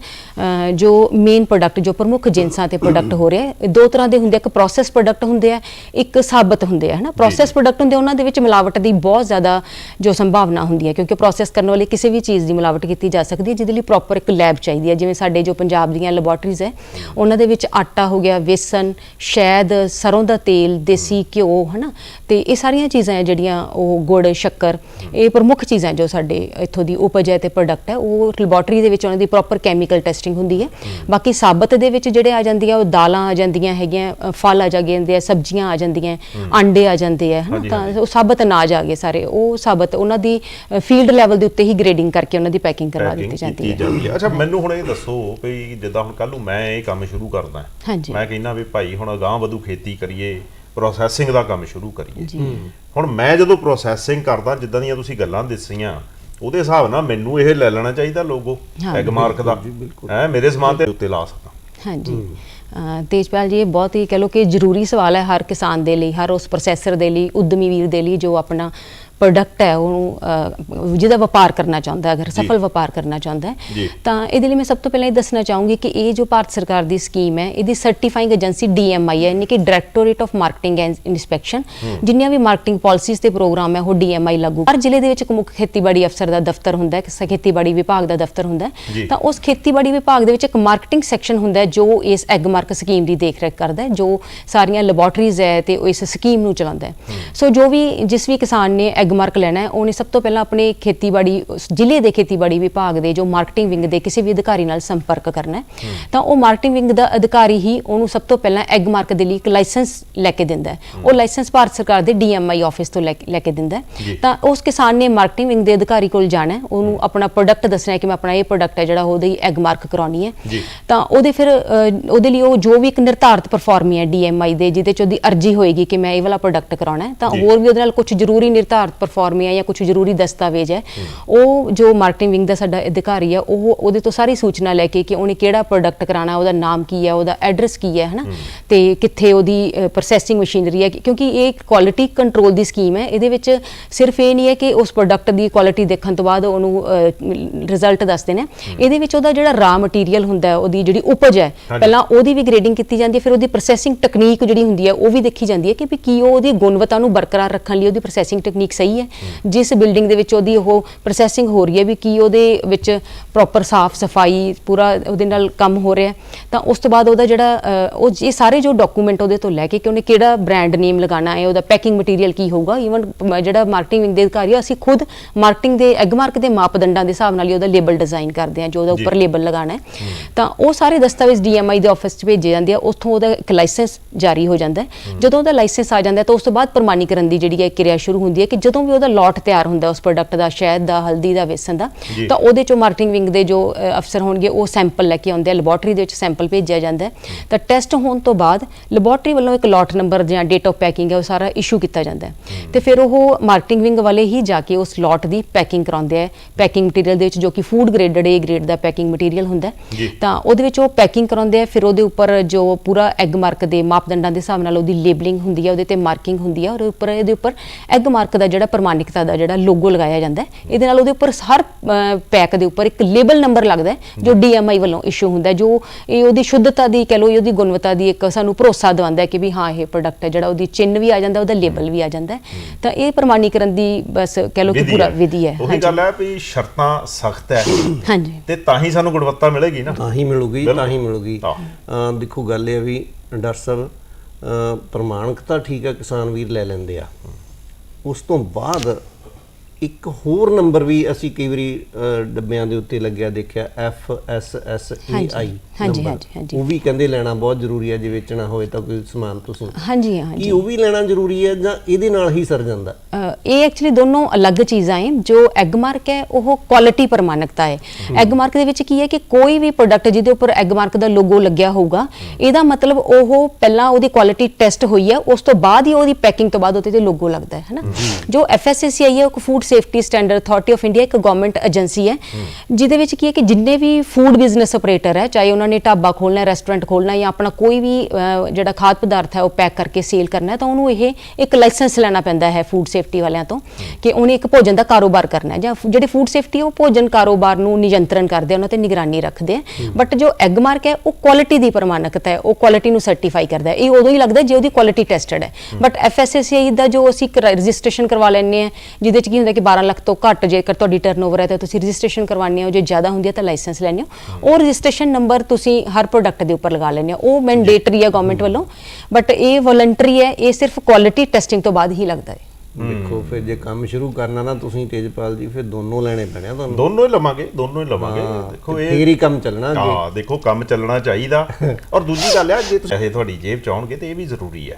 ਜੋ ਮੇਨ ਪ੍ਰੋਡਕਟ ਜੋ ਪ੍ਰਮੁੱਖ ਜਿੰਸਾਂ ਤੇ ਪ੍ਰੋਡਕਟ ਹੋ ਰਿਹਾ ਹੈ, ਦੋ ਤਰ੍ਹਾਂ ਦੇ ਹੁੰਦੇ ਆ, ਇੱਕ ਪ੍ਰੋਸੈਸ ਪ੍ਰੋਡਕਟ ਹੁੰਦੇ ਆ ਇੱਕ ਸਾਬਤ ਹੁੰਦੇ ਆ ਹਨਾ? ਪ੍ਰੋਸੈਸ ਪ੍ਰੋਡਕਟ ਹੁੰਦੇ ਉਹਨਾਂ ਦੇ ਵਿੱਚ ਮਿਲਾਵਟ ਦੀ ਬਹੁਤ ਜ਼ਿਆਦਾ ਜੋ ਸੰਭਾਵਨਾ ਹੁੰਦੀ ਹੈ ਕਿਉਂਕਿ ਪ੍ਰੋਸੈਸ ਕਰਨ ਵਾਲੇ ਕਿਸੇ ਵੀ ਚੀਜ਼ ਦੀ ਮਿਲਾਵਟ ਕੀਤੀ ਜਾ ਸਕਦੀ ਹੈ ਜਿਹਦੇ ਲਈ ਪ੍ਰੋਪਰ ਇੱਕ ਲੈਬ ਚਾਹੀਦੀ ਹੈ। ਜਿਵੇਂ ਸਾਡੇ ਜੋ ਪੰਜਾਬ ਦੀਆਂ ਲੈਬੋਰਟਰੀਜ਼ ਹੈ ਉਹਨਾਂ ਦੇ ਵਿੱਚ ਆਟਾ ਹੋ ਗਿਆ ਵੇਸਨ ਸ਼ਹਿਦ ਸਰੋਂ ਦਾ ਤੇਲ ਦੇਸੀ ਘਿਓ ਹਨਾ? ਤੇ ਇਹ ਸਾਰੀਆਂ ਚੀਜ਼ਾਂ ਹੈ ਜਿਹੜੀਆਂ ਉਹ ਗੁੜ ਸ਼ੱਕਰ ਇਹ ਪ੍ਰਮੁੱਖ ਚੀਜ਼ਾਂ ਜੋ ਸਾਡੇ ਇੱਥੋਂ ਦੀ ਉਪਜ ਹੈ ਤੇ ਪ੍ਰੋਡਕਟ ਹੈ ਉਹ ਲੈਬੋਰਟਰੀ ਦੇ ਵਿੱਚ ਉਹਨਾਂ ਦੀ ਪ੍ਰੋਪਰ ਕੈਮੀਕਲ ਟੈਸਟਿੰਗ ਹੁੰਦੀ ਹੈ। ਬਾਕੀ ਸਾਬਤ ਦੇ ਵਿੱਚ ਜਿਹੜੇ ਆ ਜਾਂਦੀਆਂ ਉਹ ਦਾਲਾਂ ਆ ਜਾਂਦੀਆਂ ਹੈਗੀਆਂ ਫਲ ਆ ਜਾਂਦੇ ਆ ਸਬਜ਼ੀਆਂ ਆ ਜਾਂਦੀਆਂ ਅੰਡੇ ਆ ਜਾਂਦੇ ਆ ਹਨਾ? ਤਾਂ ਉਹ ਸਾਬਤ ਅਨਾਜ ਆ ਗਏ ਸਾਰੇ। ਉਹ ਸਾਬਤ ਉਹਨਾਂ ਦੀ ਫੀਲਡ ਲੈਵਲ ਦੇ ਉੱਤੇ ਹੀ ਗ੍ਰੇਡਿੰਗ ਕਰਕੇ ਉਹਨਾਂ ਦੀ ਪੈਕਿੰਗ ਕਰਵਾ ਦਿੱਤੀ ਜਾਂਦੀ ਹੈ। ਅੱਛਾ ਮੈਨੂੰ ਹੁਣ ਇਹ ਦੱਸੋ ਵੀ ਜਿੱਦਾਂ ਹੁਣ ਕੱਲ ਨੂੰ ਮੈਂ ਇਹ ਕੰਮ ਸ਼ੁਰੂ ਕਰਦਾ। ਮੈਂ ਕਹਿੰਦਾ ਵੀ ਭਾਈ ਹੁਣ ਅਗਾਂਹ ਵਧੂ ਖੇਤੀ ਕਰੀਏ ਪ੍ਰੋਸੈਸਿੰਗ ਦਾ ਕੰਮ ਸ਼ੁਰੂ ਕਰੀਏ। ਹੁਣ ਮੈਂ ਜਦੋਂ ਪ੍ਰੋਸੈਸਿੰਗ ਕਰਦਾ ਜਿੱਦਾਂ ਦੀਆਂ ਤੁਸੀਂ ਗੱਲਾਂ ਦੱਸੀਆਂ ਉਹਦੇ ਹਿਸਾਬ ਨਾਲ ਮੈਨੂੰ ਇਹ ਲੈ ਲੈਣਾ ਚਾਹੀਦਾ ਲੋਗੋ। ਐਗ ਮਾਰਕ ਦਾ। ਹੈ ਮੇਰੇ ਸਮਾਨ ਦੇ ਉੱਤੇ ਲਾ ਸਕਾਂ ਹਾਂਜੀ। ਤੇਜਪਾਲ ਜੀ, ਇਹ ਬਹੁਤ ਹੀ ਕਹ ਲੋ ਕਿ ਜ਼ਰੂਰੀ ਸਵਾਲ ਹੈ ਹਰ ਕਿਸਾਨ ਦੇ ਲਈ, ਹਰ ਉਸ ਪ੍ਰੋਸੈਸਰ ਦੇ ਲਈ, ਉਦਮੀ ਵੀਰ ਦੇ ਲਈ ਜੋ ਆਪਣਾ ਪ੍ਰੋਡਕਟ ਹੈ ਉਹਨੂੰ ਜਿਹਦਾ ਵਪਾਰ ਕਰਨਾ ਚਾਹੁੰਦਾ ਹੈ ਅਗਰ ਸਫਲ ਵਪਾਰ ਕਰਨਾ ਚਾਹੁੰਦਾ। ਹੈ ਤਾਂ ਇਹਦੇ ਲਈ ਮੈਂ ਸਭ ਤੋਂ ਪਹਿਲਾਂ ਇਹ ਦੱਸਣਾ ਚਾਹੂੰਗੀ ਕਿ ਇਹ ਜੋ ਭਾਰਤ ਸਰਕਾਰ ਦੀ ਸਕੀਮ ਹੈ ਇਹਦੀ ਸਰਟੀਫਾਈਂਗ ਏਜੰਸੀ DMI ਹੈ ਯਾਨੀ ਕਿ directorate of marketing and inspection ਜਿੰਨੀਆਂ ਵੀ ਮਾਰਕੀਟਿੰਗ ਪਾਲਿਸੀਜ਼ ਤੇ ਪ੍ਰੋਗਰਾਮ ਹੈ ਉਹ DMI ਲਾਗੂ। ਹਰ ਜ਼ਿਲ੍ਹੇ ਦੇ ਵਿੱਚ ਇੱਕ ਮੁੱਖ ਖੇਤੀਬਾੜੀ ਅਫਸਰ ਦਾ ਦਫ਼ਤਰ ਹੁੰਦਾ ਹੈ ਖੇਤੀਬਾੜੀ ਵਿਭਾਗ ਦਾ ਦਫ਼ਤਰ ਹੁੰਦਾ। ਹੈ। ਤਾਂ ਉਸ ਖੇਤੀਬਾੜੀ ਵਿਭਾਗ ਦੇ ਵਿੱਚ ਇੱਕ ਮਾਰਕੀਟਿੰਗ ਸੈਕਸ਼ਨ ਹੁੰਦਾ ਹੈ ਜੋ ਇਸ ਐਗ ਮਾਰਕ ਸਕੀਮ ਦੀ ਦੇਖਰੇਖ ਕਰਦਾ ਹੈ ਜੋ ਸਾਰੀਆਂ ਲੈਬੋਰਟਰੀਜ਼ ਹੈ ਤੇ ਉਹ ਇਸ ਸਕੀਮ ਨੂੰ ਚਲਾਉਂਦਾ ਹੈ। ਸੋ ਜੋ ਵੀ ਜਿਸ ਵੀ ਕਿਸਾਨ ਨੇ ਐਗ ਮਾਰਕ ਲੈਣਾ ਹੈ। ਉਹਨੇ ਸਭ ਤੋਂ ਪਹਿਲਾਂ ਆਪਣੇ ਖੇਤੀਬਾੜੀ ਜ਼ਿਲ੍ਹੇ ਦੇ ਖੇਤੀਬਾੜੀ ਵਿਭਾਗ ਦੇ ਜੋ ਮਾਰਕੀਟਿੰਗ ਵਿੰਗ ਦੇ ਕਿਸੇ ਵੀ ਅਧਿਕਾਰੀ ਨਾਲ ਸੰਪਰਕ ਕਰਨਾ ਹੈ। ਤਾਂ ਉਹ ਮਾਰਕੀਟਿੰਗ ਵਿੰਗ ਦਾ ਅਧਿਕਾਰੀ ਹੀ ਉਹਨੂੰ ਸਭ ਤੋਂ ਪਹਿਲਾਂ ਐਗ ਮਾਰਕ ਦੇ ਲਈ ਇੱਕ ਲਾਇਸੈਂਸ ਲੈ ਕੇ ਦਿੰਦਾ ਹੈ। ਉਹ ਲਾਇਸੈਂਸ ਭਾਰਤ ਸਰਕਾਰ ਦੇ ਡੀਐਮਆਈ ਆਫਿਸ ਤੋਂ ਲੈ ਕੇ- ਦਿੰਦਾ ਹੈ। ਤਾਂ ਉਸ ਕਿਸਾਨ ਨੇ ਮਾਰਕੀਟਿੰਗ ਵਿੰਗ ਦੇ ਅਧਿਕਾਰੀ ਕੋਲ ਜਾਣਾ ਉਹਨੂੰ ਆਪਣਾ ਪ੍ਰੋਡਕਟ ਦੱਸਣਾ ਹੈ ਕਿ ਮੈਂ ਆਪਣਾ ਇਹ ਪ੍ਰੋਡਕਟ ਹੈ ਜਿਹੜਾ ਉਹਦੀ ਐਗ ਮਾਰਕ ਕਰਾਉਣੀ ਹੈ। ਤਾਂ ਉਹਦੇ ਫਿਰ ਉਹਦੇ ਲਈ ਉਹ ਜੋ ਵੀ ਇੱਕ ਨਿਰਧਾਰਤ ਪਰਫਾਰਮੀ ਹੈ ਡੀਐਮਆਈ ਦੇ ਜਿਹਦੇ ਚ ਉਹਦੀ ਅਰਜੀ ਹੋਏਗੀ ਕਿ ਮੈਂ ਇਹ ਵਾਲਾ ਪ੍ਰੋਡਕਟ ਕਰਾਉਣਾ ਹੈ। ਤਾਂ। ਹੋਰ ਵੀ ਉਹਦੇ ਨਾਲ ਕੁਝ ਜ਼ਰੂਰੀ ਨਿਰਧਾਰਤ ਪਰਫਾਰਮੀ ਹੈ ਜਾਂ ਕੁਝ ਜ਼ਰੂਰੀ ਦਸਤਾਵੇਜ਼ ਹੈ ਉਹ ਜੋ ਮਾਰਕੀਟਿੰਗ ਵਿੰਗ ਦਾ ਸਾਡਾ ਅਧਿਕਾਰੀ ਹੈ ਉਹ ਉਹਦੇ ਤੋਂ ਸਾਰੀ ਸੂਚਨਾ ਲੈ ਕੇ ਕਿ ਉਹਨੇ ਕਿਹੜਾ ਪ੍ਰੋਡਕਟ ਕਰਾਉਣਾ ਉਹਦਾ ਨਾਮ ਕੀ ਹੈ ਉਹਦਾ ਐਡਰੈਸ ਕੀ ਹੈ ਹਨਾ? ਤੇ ਕਿੱਥੇ ਉਹਦੀ ਪ੍ਰੋਸੈਸਿੰਗ ਮਸ਼ੀਨਰੀ ਹੈ ਕਿਉਂਕਿ ਇਹ ਕੁਆਲਿਟੀ ਕੰਟਰੋਲ ਦੀ ਸਕੀਮ ਹੈ। ਇਹਦੇ ਵਿੱਚ ਸਿਰਫ ਇਹ ਨਹੀਂ ਹੈ ਕਿ ਉਸ ਪ੍ਰੋਡਕਟ ਦੀ ਕੁਆਲਿਟੀ ਦੇਖਣ ਤੋਂ ਬਾਅਦ ਉਹਨੂੰ ਰਿਜ਼ਲਟ ਦੱਸਦੇ ਨੇ। ਇਹਦੇ ਵਿੱਚ ਉਹਦਾ ਜਿਹੜਾ ਰਾ ਮਟੀਰੀਅਲ ਹੁੰਦਾ ਹੈ ਉਹਦੀ ਜਿਹੜੀ ਉਪਜ ਹੈ। ਪਹਿਲਾਂ ਉਹਦੀ ਵੀ ਗ੍ਰੇਡਿੰਗ ਕੀਤੀ ਜਾਂਦੀ ਹੈ ਫਿਰ ਉਹਦੀ ਪ੍ਰੋਸੈਸਿੰਗ ਟੈਕਨੀਕ ਜਿਹੜੀ ਹੁੰਦੀ ਹੈ ਉਹ ਵੀ ਦੇਖੀ ਜਾਂਦੀ ਹੈ ਕਿ ਵੀ ਕੀ ਉਹ ਉਹਦੀ ਗੁਣਵੱਤਾ ਨੂੰ ਬਰਕਰਾਰ ਰੱਖਣ ਲਈ ਉਹਦੀ ਪ੍ਰੋਸੈਸਿੰਗ ਟੈਕਨੀਕ ਸਹੀ ਹੈ। ਜਿਸ ਬਿਲਡਿੰਗ ਦੇ ਵਿੱਚ ਉਹਦੀ ਉਹ ਪ੍ਰੋਸੈਸਿੰਗ ਹੋ ਰਹੀ ਹੈ ਵੀ ਕੀ ਉਹਦੇ ਵਿੱਚ ਪ੍ਰੋਪਰ ਸਾਫ਼ ਸਫ਼ਾਈ ਪੂਰਾ ਉਹਦੇ ਨਾਲ ਕੰਮ ਹੋ ਰਿਹਾ। ਤਾਂ ਉਸ ਤੋਂ ਬਾਅਦ ਉਹਦਾ ਜਿਹੜਾ ਉਹ ਇਹ ਸਾਰੇ ਜੋ ਡਾਕੂਮੈਂਟ ਉਹਦੇ ਤੋਂ ਲੈ ਕੇ ਕਿ ਉਹਨੇ ਕਿਹੜਾ ਬ੍ਰਾਂਡ ਨੇਮ ਲਗਾਉਣਾ ਹੈ ਉਹਦਾ ਪੈਕਿੰਗ ਮਟੀਰੀਅਲ ਕੀ ਹੋਊਗਾ ਈਵਨ ਜਿਹੜਾ ਮਾਰਕੀਟਿੰਗ ਵਿੰਗ ਦੇ ਅਧਿਕਾਰੀ ਆ, ਅਸੀਂ ਖੁਦ ਮਾਰਕੀਟਿੰਗ ਦੇ ਐਗ ਮਾਰਕ ਦੇ ਮਾਪਦੰਡਾਂ ਦੇ ਹਿਸਾਬ ਨਾਲ ਹੀ ਉਹਦਾ ਲੇਬਲ ਡਿਜ਼ਾਈਨ ਕਰਦੇ ਹਾਂ ਜੋ ਉਹਦਾ ਉੱਪਰ ਲੇਬਲ ਲਗਾਉਣਾ ਹੈ। ਤਾਂ ਉਹ ਸਾਰੇ ਦਸਤਾਵੇਜ਼ ਡੀਐਮਆਈ ਦੇ ਆਫਿਸ 'ਚ ਭੇਜੇ ਜਾਂਦੇ ਆ ਉੱਥੋਂ ਉਹਦਾ ਇੱਕ ਲਾਇਸੈਂਸ ਜਾਰੀ ਹੋ ਜਾਂਦਾ ਜਦੋਂ ਉਹਦਾ ਲਾਇਸੈਂਸ ਆ ਜਾਂਦਾ ਤਾਂ ਉਸ ਤੋਂ ਬਾਅਦ ਪ੍ਰਮਾਣੀਕਰਨ ਦੀ ਜਿਹੜੀ ਹੈ ਕਿਰਿਆ ਸ਼ੁਰੂ ਹੁੰਦੀ ਹੈ ਕਿ ਜਦੋਂ ਵੀ ਉਹਦਾ ਲੋਟ ਤਿਆਰ ਹੁੰਦਾ ਉਸ ਪ੍ਰੋਡਕਟ ਦਾ ਸ਼ਹਿਦ ਦਾ ਹਲਦੀ ਦਾ ਵੇਸਣ ਦਾ। ਤਾਂ ਉਹਦੇ ਚੋਂ ਮਾਰਕੀਟਿੰਗ ਵਿੰਗ ਦੇ ਜੋ ਅਫਸਰ ਹੋਣਗੇ ਉਹ ਸੈਂਪਲ ਲੈ ਕੇ ਆਉਂਦੇ ਆ। ਲੈਬੋਰਟਰੀ ਦੇ ਵਿੱਚ ਸੈਂਪਲ ਭੇਜਿਆ ਜਾਂਦਾ ਤਾਂ ਟੈਸਟ ਹੋਣ ਤੋਂ ਬਾਅਦ ਲੈਬੋਰਟਰੀ ਵੱਲੋਂ ਇੱਕ ਲੋਟ ਨੰਬਰ ਜਾਂ ਡੇਟ ਆਫ ਪੈਕਿੰਗ ਹੈ ਉਹ ਸਾਰਾ ਇਸ਼ੂ ਕੀਤਾ ਜਾਂਦਾ ਤੇ ਫਿਰ ਉਹ ਮਾਰਕੀਟਿੰਗ ਵਿੰਗ ਵਾਲੇ ਹੀ ਜਾ ਕੇ ਉਸ ਲੋਟ ਦੀ ਪੈਕਿੰਗ ਕਰਾਉਂਦੇ ਆ। ਪੈਕਿੰਗ ਮਟੀਰੀਅਲ ਦੇ ਵਿੱਚ ਜੋ ਕਿ ਫੂਡ ਗ੍ਰੇਡਡ ਏ ਗ੍ਰੇਡ ਦਾ ਪੈਕਿੰਗ ਮਟੀਰੀਅਲ ਹੁੰਦਾ। ਤਾਂ ਉਹਦੇ ਵਿੱਚ ਉਹ ਪੈਕਿੰਗ ਕਰਾਉਂਦੇ ਆ। ਫਿਰ ਉਹਦੇ ਉੱਪਰ ਜੋ ਪੂਰਾ ਐਗ ਮਾਰਕ ਦੇ ਮਾਪਦੰਡਾਂ ਦੇ ਹਿਸਾਬ ਨਾਲ ਉਹਦੀ ਲੇਬਲਿੰਗ ਹੁੰਦੀ ਹੈ ਉਹਦੇ ਤੇ ਮਾਰਕਿੰਗ ਹੁੰਦੀ ਹੈ ਔਰ ਉੱਪਰ ਇਹਦੇ ਉੱਪਰ ਐਗ ਮਾਰਕ ਦਾ ਜਿਹੜਾ ਪ੍ਰਮਾਣਿਕਤਾ ਦਾ ਜਿਹੜਾ ਲੋਗੋ ਲਗਾਇਆ ਜਾਂਦਾ ਹੈ ਇਹਦੇ ਨਾਲ ਉਹਦੇ ਉੱਪਰ ਹਰ ਪੈਕ ਦੇ ਉੱਪਰ ਇੱਕ ਲੇਬਲ ਨੰਬਰ ਲੱਗਦਾ ਹੈ ਜੋ ਡੀਐਮਆਈ ਵੱਲੋਂ ਇਸ਼ੂ ਹੁੰਦਾ ਹੈ ਜੋ ਇਹ ਉਹਦੀ ਸ਼ੁੱਧਤਾ ਦੀ ਕਹ ਲਓ ਉਹਦੀ ਗੁਣਵੱਤਾ ਦੀ ਇੱਕ ਸਾਨੂੰ ਭਰੋਸਾ ਦਿਵਾਉਂਦਾ ਹੈ ਕਿ ਵੀ ਹਾਂ ਇਹ ਪ੍ਰੋਡਕਟ ਹੈ ਜਿਹੜਾ ਉਹਦੀ ਚਿੰਨ੍ਹ ਵੀ ਆ ਜਾਂਦਾ ਉਹਦਾ ਲੇਬਲ ਵੀ ਆ ਜਾਂਦਾ ਹੈ। ਤਾਂ ਇਹ ਪ੍ਰਮਾਣੀਕਰਨ ਦੀ ਬਸ ਕਹ ਲਓ ਕਿ ਪੂਰਾ। ਵਿਧੀ ਹੈ। ਉਹੀ ਗੱਲ ਹੈ ਵੀ ਸ਼ਰਤਾਂ ਸਖਤ ਹੈ। ਹਾਂਜੀ। ਤੇ ਤਾਂ ਹੀ ਸਾਨੂੰ ਗੁਣਵੱਤਾ ਮਿਲੇਗੀ ਨਾ। ਤਾਂ ਹੀ ਮਿਲੂਗੀ। ਤਾਂ ਹੀ ਮਿਲੂਗੀ। ਦੇਖੋ ਗੱਲ ਇਹ ਆ ਵੀ ਡਾਕਟਰ ਸਾਹਿਬ ਪ੍ਰਮਾਣਿਕਤਾ ਠੀਕ ਆ ਕਿਸਾਨ ਵੀਰ ਲੈ ਲੈਂਦੇ ਆ। ਉਸ ਤੋਂ ਬਾਅਦ ਇੱਕ ਹੋਰ ਨੰਬਰ ਵੀ ਅਸੀਂ ਕਈ ਵਾਰੀ ਡੱਬਿਆਂ ਦੇ ਉੱਤੇ ਲੱਗਿਆ ਦੇਖਿਆ ਐਫ ਐਸ ਐਸ ਹਾਂਜੀ, ਆਈ ਹਾਂਜੀ, ਹਾਂਜੀ। ਉਹ ਵੀ ਕਹਿੰਦੇ ਲੈਣਾ ਬਹੁਤ ਜ਼ਰੂਰੀ ਹੈ ਜੇ ਵੇਚਣਾ ਹੋਵੇ ਤਾਂ ਕੋਈ ਸਮਾਨ ਤੁਸੀਂ। ਹਾਂਜੀ ਹਾਂਜੀ। ਕੀ ਉਹ ਵੀ ਲੈਣਾ ਜ਼ਰੂਰੀ ਹੈ ਜਾਂ ਇਹਦੇ ਨਾਲ ਹੀ ਸਰ ਜਾਂਦਾ? ਇਹ ਐਕਚੁਅਲੀ ਦੋਨੋਂ ਅਲੱਗ ਚੀਜ਼ਾਂ ਹੈ ਜੋ ਐਗ ਮਾਰਕ ਹੈ ਉਹ ਕੁਆਲਿਟੀ ਪ੍ਰਮਾਣਿਕਤਾ ਹੈ। ਐਗ ਮਾਰਕ ਦੇ ਵਿੱਚ ਕੀ ਹੈ ਕਿ ਕੋਈ ਵੀ ਪ੍ਰੋਡਕਟ ਜਿਹਦੇ ਉੱਪਰ ਐਗ ਮਾਰਕ ਦਾ ਲੋਗੋ ਲੱਗਿਆ ਹੋਊਗਾ ਇਹਦਾ ਮਤਲਬ ਉਹ ਪਹਿਲਾਂ ਉਹਦੀ ਕੁਆਲਿਟੀ ਟੈਸਟ ਹੋਈ ਹੈ ਉਸ ਤੋਂ ਬਾਅਦ ਹੀ ਉਹਦੀ ਪੈਕਿੰਗ ਤੋਂ ਬਾਅਦ ਉਹਦੇ ਤੇ ਲੋਗੋ ਲੱਗਦਾ ਹੈ ਹਨਾ? ਜੋ ਐਫਐਸਐਸਸੀਆਈ ਹੈ ਉਹ food safety standard authority of India ਇੱਕ ਗਵਰਨਮੈਂਟ ਏਜੰਸੀ ਹੈ, ਜਿਹਦੇ ਵਿੱਚ ਕੀ ਹੈ ਕਿ ਜਿੰਨੇ ਵੀ ਫੂਡ ਬਿਜ਼ਨਸ ਆਪਰੇਟਰ ਹੈ, ਚਾਹੇ ਉਹਨਾਂ ਨੇ ਢਾਬਾ ਖੋਲਣਾ ਹੈ ਰੈਸਟੋਰੈਂਟ ਖੋਲਣਾ ਹੈ ਜਾਂ ਆਪਣਾ ਕੋਈ ਵੀ ਜਿਹੜਾ ਖਾਦ ਪਦਾਰਥ ਹੈ ਉਹ ਪੈਕ ਕਰਕੇ ਸੇਲ ਕਰਨਾ ਹੈ, ਤਾਂ ਉਹਨੂੰ ਇਹ ਇੱਕ ਲਾਇਸੈਂਸ ਲੈਣਾ ਪੈਂਦਾ ਹੈ ਫੂਡ ਸੇਫਟੀ ਵਾਲਿਆਂ ਤੋਂ ਕਿ ਉਹਨੇ ਇੱਕ ਭੋਜਨ ਦਾ ਕਾਰੋਬਾਰ ਕਰਨਾ ਹੈ ਜਾਂ ਜਿਹੜੇ ਫੂਡ ਸੇਫਟੀ ਉਹ ਭੋਜਨ ਕਾਰੋਬਾਰ ਨੂੰ ਨਿਯੰਤਰਣ ਕਰਦੇ ਆ, ਉਹਨਾਂ ਤੇ ਨਿਗਰਾਨੀ ਰੱਖਦੇ ਆ। ਬਟ ਜੋ ਐਗ ਮਾਰਕ ਹੈ, ਉਹ ਕੁਆਲਿਟੀ ਦੀ ਪ੍ਰਮਾਣਕਤਾ ਹੈ, ਉਹ ਕੁਆਲਿਟੀ ਨੂੰ ਸਰਟੀਫਾਈ ਕਰਦਾ ਹੈ। ਇਹ ਉਦੋਂ ਹੀ ਲੱਗਦਾ ਜੇ ਉਹਦੀ ਕੁਆਲਿਟੀ ਟੈਸਟਡ ਹੈ। ਬਟ ਐਫਐਸਐਸਆਈ ਦਾ ਜੋ ਅਸੀਂ ਰਜਿਸਟ੍ਰੇਸ਼ਨ ਕਰਵਾ ਲੈਂਦੇ ਆ ਜਿਹਦੇ ਚ ਕੀ ਹੁੰਦਾ ਕਿ 12 ਲੱਖ ਤੋਂ ਘੱਟ ਜੇਕਰ ਤੁਹਾਡੀ ਟਰਨਓਵਰ ਹੈ ਤਾਂ ਤੁਸੀਂ ਰਜਿਸਟ੍ਰੇਸ਼ਨ ਕਰਵਾਉਂਦੇ ਹੋ ਜੇ ਜ਼ਿਆਦਾ ਹੁੰਦੀ ਹੈ ਤਾਂ ਲਾਇਸੈਂਸ ਲੈਂਦੇ ਹੋ। ਉਹ ਰਜਿਸਟ੍ਰੇਸ਼ਨ ਨੰਬਰ ਤੁਸੀਂ ਹਰ ਪ੍ਰੋਡਕਟ ਦੇ ਉੱਪਰ ਲਗਾ ਲੈਂਦੇ ਹੋ। ਉਹ ਮੈਂਡੇਟਰੀ ਹੈ ਗਵਰਨਮੈਂਟ ਵੱਲੋਂ। ਬਟ ਇਹ ਵੋਲੰਟਰੀ ਹੈ ਇਹ ਸਿਰਫ ਕੁਆਲਿਟੀ ਟੈਸਟਿੰਗ ਤੋਂ ਬਾਅਦ ਹੀ ਲੱਗਦਾ ਹੈ। ਦੇਖੋ ਫਿਰ ਜੇ ਕੰਮ ਸ਼ੁਰੂ ਕਰਨਾ ਨਾ ਤੁਸੀਂ ਤੇਜਪਾਲ ਜੀ ਫਿਰ ਦੋਨੋਂ ਲੈਣੇ ਪੈਣੇ ਆ ਤੁਹਾਨੂੰ। ਦੋਨੋਂ ਹੀ ਲਵਾਂਗੇ ਦੋਨੋਂ ਹੀ ਲਵਾਂਗੇ। ਦੇਖੋ ਇਹ ਫੇਰ ਹੀ ਕੰਮ ਚੱਲਣਾ ਅੱਗੇ। ਹਾਂ ਦੇਖੋ ਕੰਮ ਚੱਲਣਾ ਚਾਹੀਦਾ। ਔਰ ਦੂਜੀ ਗੱਲ ਆ ਜੇ ਤੁਸੀਂ ਇਹ ਤੁਹਾਡੀ ਜੇਬ ਚ ਆਉਣਗੇ ਤੇ ਇਹ ਵੀ ਜ਼ਰੂਰੀ ਹੈ।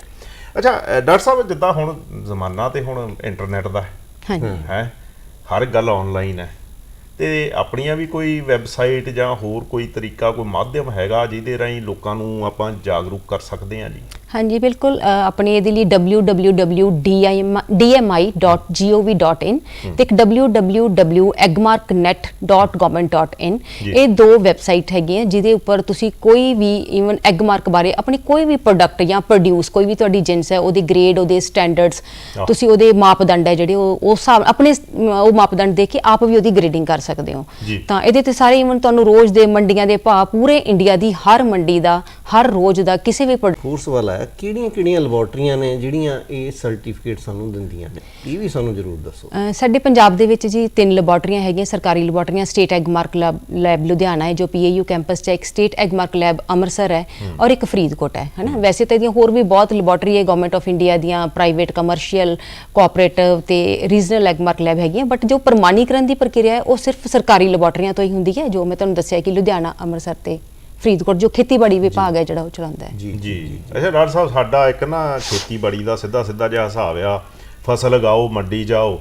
ਅੱਛਾ ਡਾਕਟਰ ਸਾਹਿਬ ਜਿੱਦਾਂ ਹੁਣ ਜ਼ਮਾਨਾ ਤੇ ਹੁਣ ਇੰਟਰਨੈਟ ਦਾ ਹਾਂਜੀ। ਹੈ ਹਰ ਗੱਲ ਆਨਲਾਈਨ ਹੈ। ਤੇ ਆਪਣੀਆਂ ਵੀ ਕੋਈ ਵੈਬਸਾਈਟ ਜਾਂ ਹੋਰ ਕੋਈ ਤਰੀਕਾ, ਕੋਈ ਮਾਧਿਅਮ ਹੈਗਾ ਜਿਹਦੇ ਰਾਹੀਂ ਲੋਕਾਂ ਨੂੰ ਆਪਾਂ ਜਾਗਰੂਕ ਕਰ ਸਕਦੇ ਹਾਂ ਜੀ? ਹਾਂਜੀ ਬਿਲਕੁਲ ਆਪਣੇ ਇਹਦੇ ਲਈ www.dmi.gov.in ਤੇ ਇੱਕ www.eggmarknet.government.in ਇਹ ਦੋ ਵੈਬਸਾਈਟ ਹੈਗੀਆਂ ਜਿਹਦੇ ਉੱਪਰ ਤੁਸੀਂ ਕੋਈ ਵੀ ਇਵਨ ਐਗਮਾਰਕ ਬਾਰੇ ਆਪਣੀ ਕੋਈ ਵੀ ਪ੍ਰੋਡਕਟ ਜਾਂ ਪ੍ਰੋਡਿਊਸ ਕੋਈ ਵੀ ਤੁਹਾਡੀ ਜਿੰਸ ਹੈ ਉਹਦੇ ਗ੍ਰੇਡ ਉਹਦੇ ਸਟੈਂਡਰਡਸ। ਤੁਸੀਂ ਉਹਦੇ ਮਾਪਦੰਡ ਹੈ ਜਿਹੜੇ ਉਹ ਉਸ ਹਿਸਾਬ ਆਪਣੇ ਉਹ ਮਾਪਦੰਡ ਦੇਖ ਕੇ ਆਪ ਵੀ ਉਹਦੀ ਗ੍ਰੇਡਿੰਗ ਕਰ ਸਕਦੇ ਹੋ। ਤਾਂ ਇਹਦੇ ਤੇ ਸਾਰੇ ਇਵਨ ਤੁਹਾਨੂੰ ਰੋਜ਼ ਦੇ ਮੰਡੀਆਂ ਦੇ ਭਾਅ ਪੂਰੇ ਇੰਡੀਆ ਦੀ ਹਰ ਮੰਡੀ ਦਾ ਹਰ ਰੋਜ਼ ਦਾ ਕਿਸੇ ਵੀ ਪ੍ਰੋਡਕਟ ਫੋਰਸ ਵਾਲਾ ਹੈ ਕਿਹੜੀਆਂ ਕਿਹੜੀਆਂ ਲੈਬੋਰਟਰੀਆਂ ਨੇ ਜਿਹੜੀਆਂ ਇਹ ਸਰਟੀਫਿਕੇਟ ਸਾਨੂੰ ਦਿੰਦੀਆਂ ਨੇ? ਇਹ ਵੀ ਸਾਨੂੰ ਜ਼ਰੂਰ ਦੱਸੋ। ਅ, ਸਾਡੇ ਪੰਜਾਬ ਦੇ ਵਿੱਚ ਜੀ ਤਿੰਨ ਲੈਬੋਰਟਰੀਆਂ ਹੈਗੀਆਂ ਸਰਕਾਰੀ ਲੈਬੋਰਟਰੀਆਂ state Agmark lab lab Ludhiana ਹੈ ਜੋ ਪੀਏਯੂ ਕੈਂਪਸ 'ਚ ਹੈ, ਇੱਕ ਸਟੇਟ ਐਗਮਾਰਕ ਲੈਬ ਅੰਮ੍ਰਿਤਸਰ ਹੈ ਔਰ ਇੱਕ ਫਰੀਦਕੋਟ ਹੈ ਹਨਾ? ਵੈਸੇ ਤਾਂ ਇਹਦੀਆਂ ਹੋਰ ਵੀ ਬਹੁਤ ਲੈਬੋਰਟਰੀ ਹੈ ਗਵਰਨਮੈਂਟ ਆਫ ਇੰਡੀਆ ਦੀਆਂ ਪ੍ਰਾਈਵੇਟ ਕਮਰਸ਼ੀਅਲ ਕੋਆਪਰੇਟਿਵ ਤੇ ਰੀਜਨਲ ਐਗਮਾਰਕ ਲੈਬ ਹੈਗੀਆਂ ਬਟ ਜੋ ਪ੍ਰਮਾਣੀਕਰਨ ਦੀ ਪ੍ਰਕਿਰਿਆ ਹੈ ਉਹ ਸਿਰਫ ਸਰਕਾਰੀ ਲੈਬੋਰਟਰੀਆਂ ਤੋਂ ਹੀ ਹੁੰਦੀ ਹੈ ਜੋ ਮੈਂ ਤੁਹਾਨੂੰ ਦੱਸਿਆ ਕਿ ਲੁਧਿਆਣਾ ਅੰਮ੍ਰਿਤਸਰ ਤੇ ਫਰੀਦਕੋਟ ਜੋ ਖੇਤੀਬਾੜੀ ਵਿਭਾਗ ਹੈ ਜਿਹੜਾ ਉਹ ਚਲਾਉਂਦਾ ਹੈ। ਜੀ। ਜੀ। ਅੱਛਾ ਡਾਕਟਰ ਸਾਹਿਬ ਸਾਡਾ ਇੱਕ ਨਾ ਖੇਤੀਬਾੜੀ ਦਾ ਸਿੱਧਾ ਸਿੱਧਾ ਜਿਹਾ ਹਿਸਾਬ ਆ। ਫਸਲ ਲਗਾਓ ਮੰਡੀ ਜਾਓ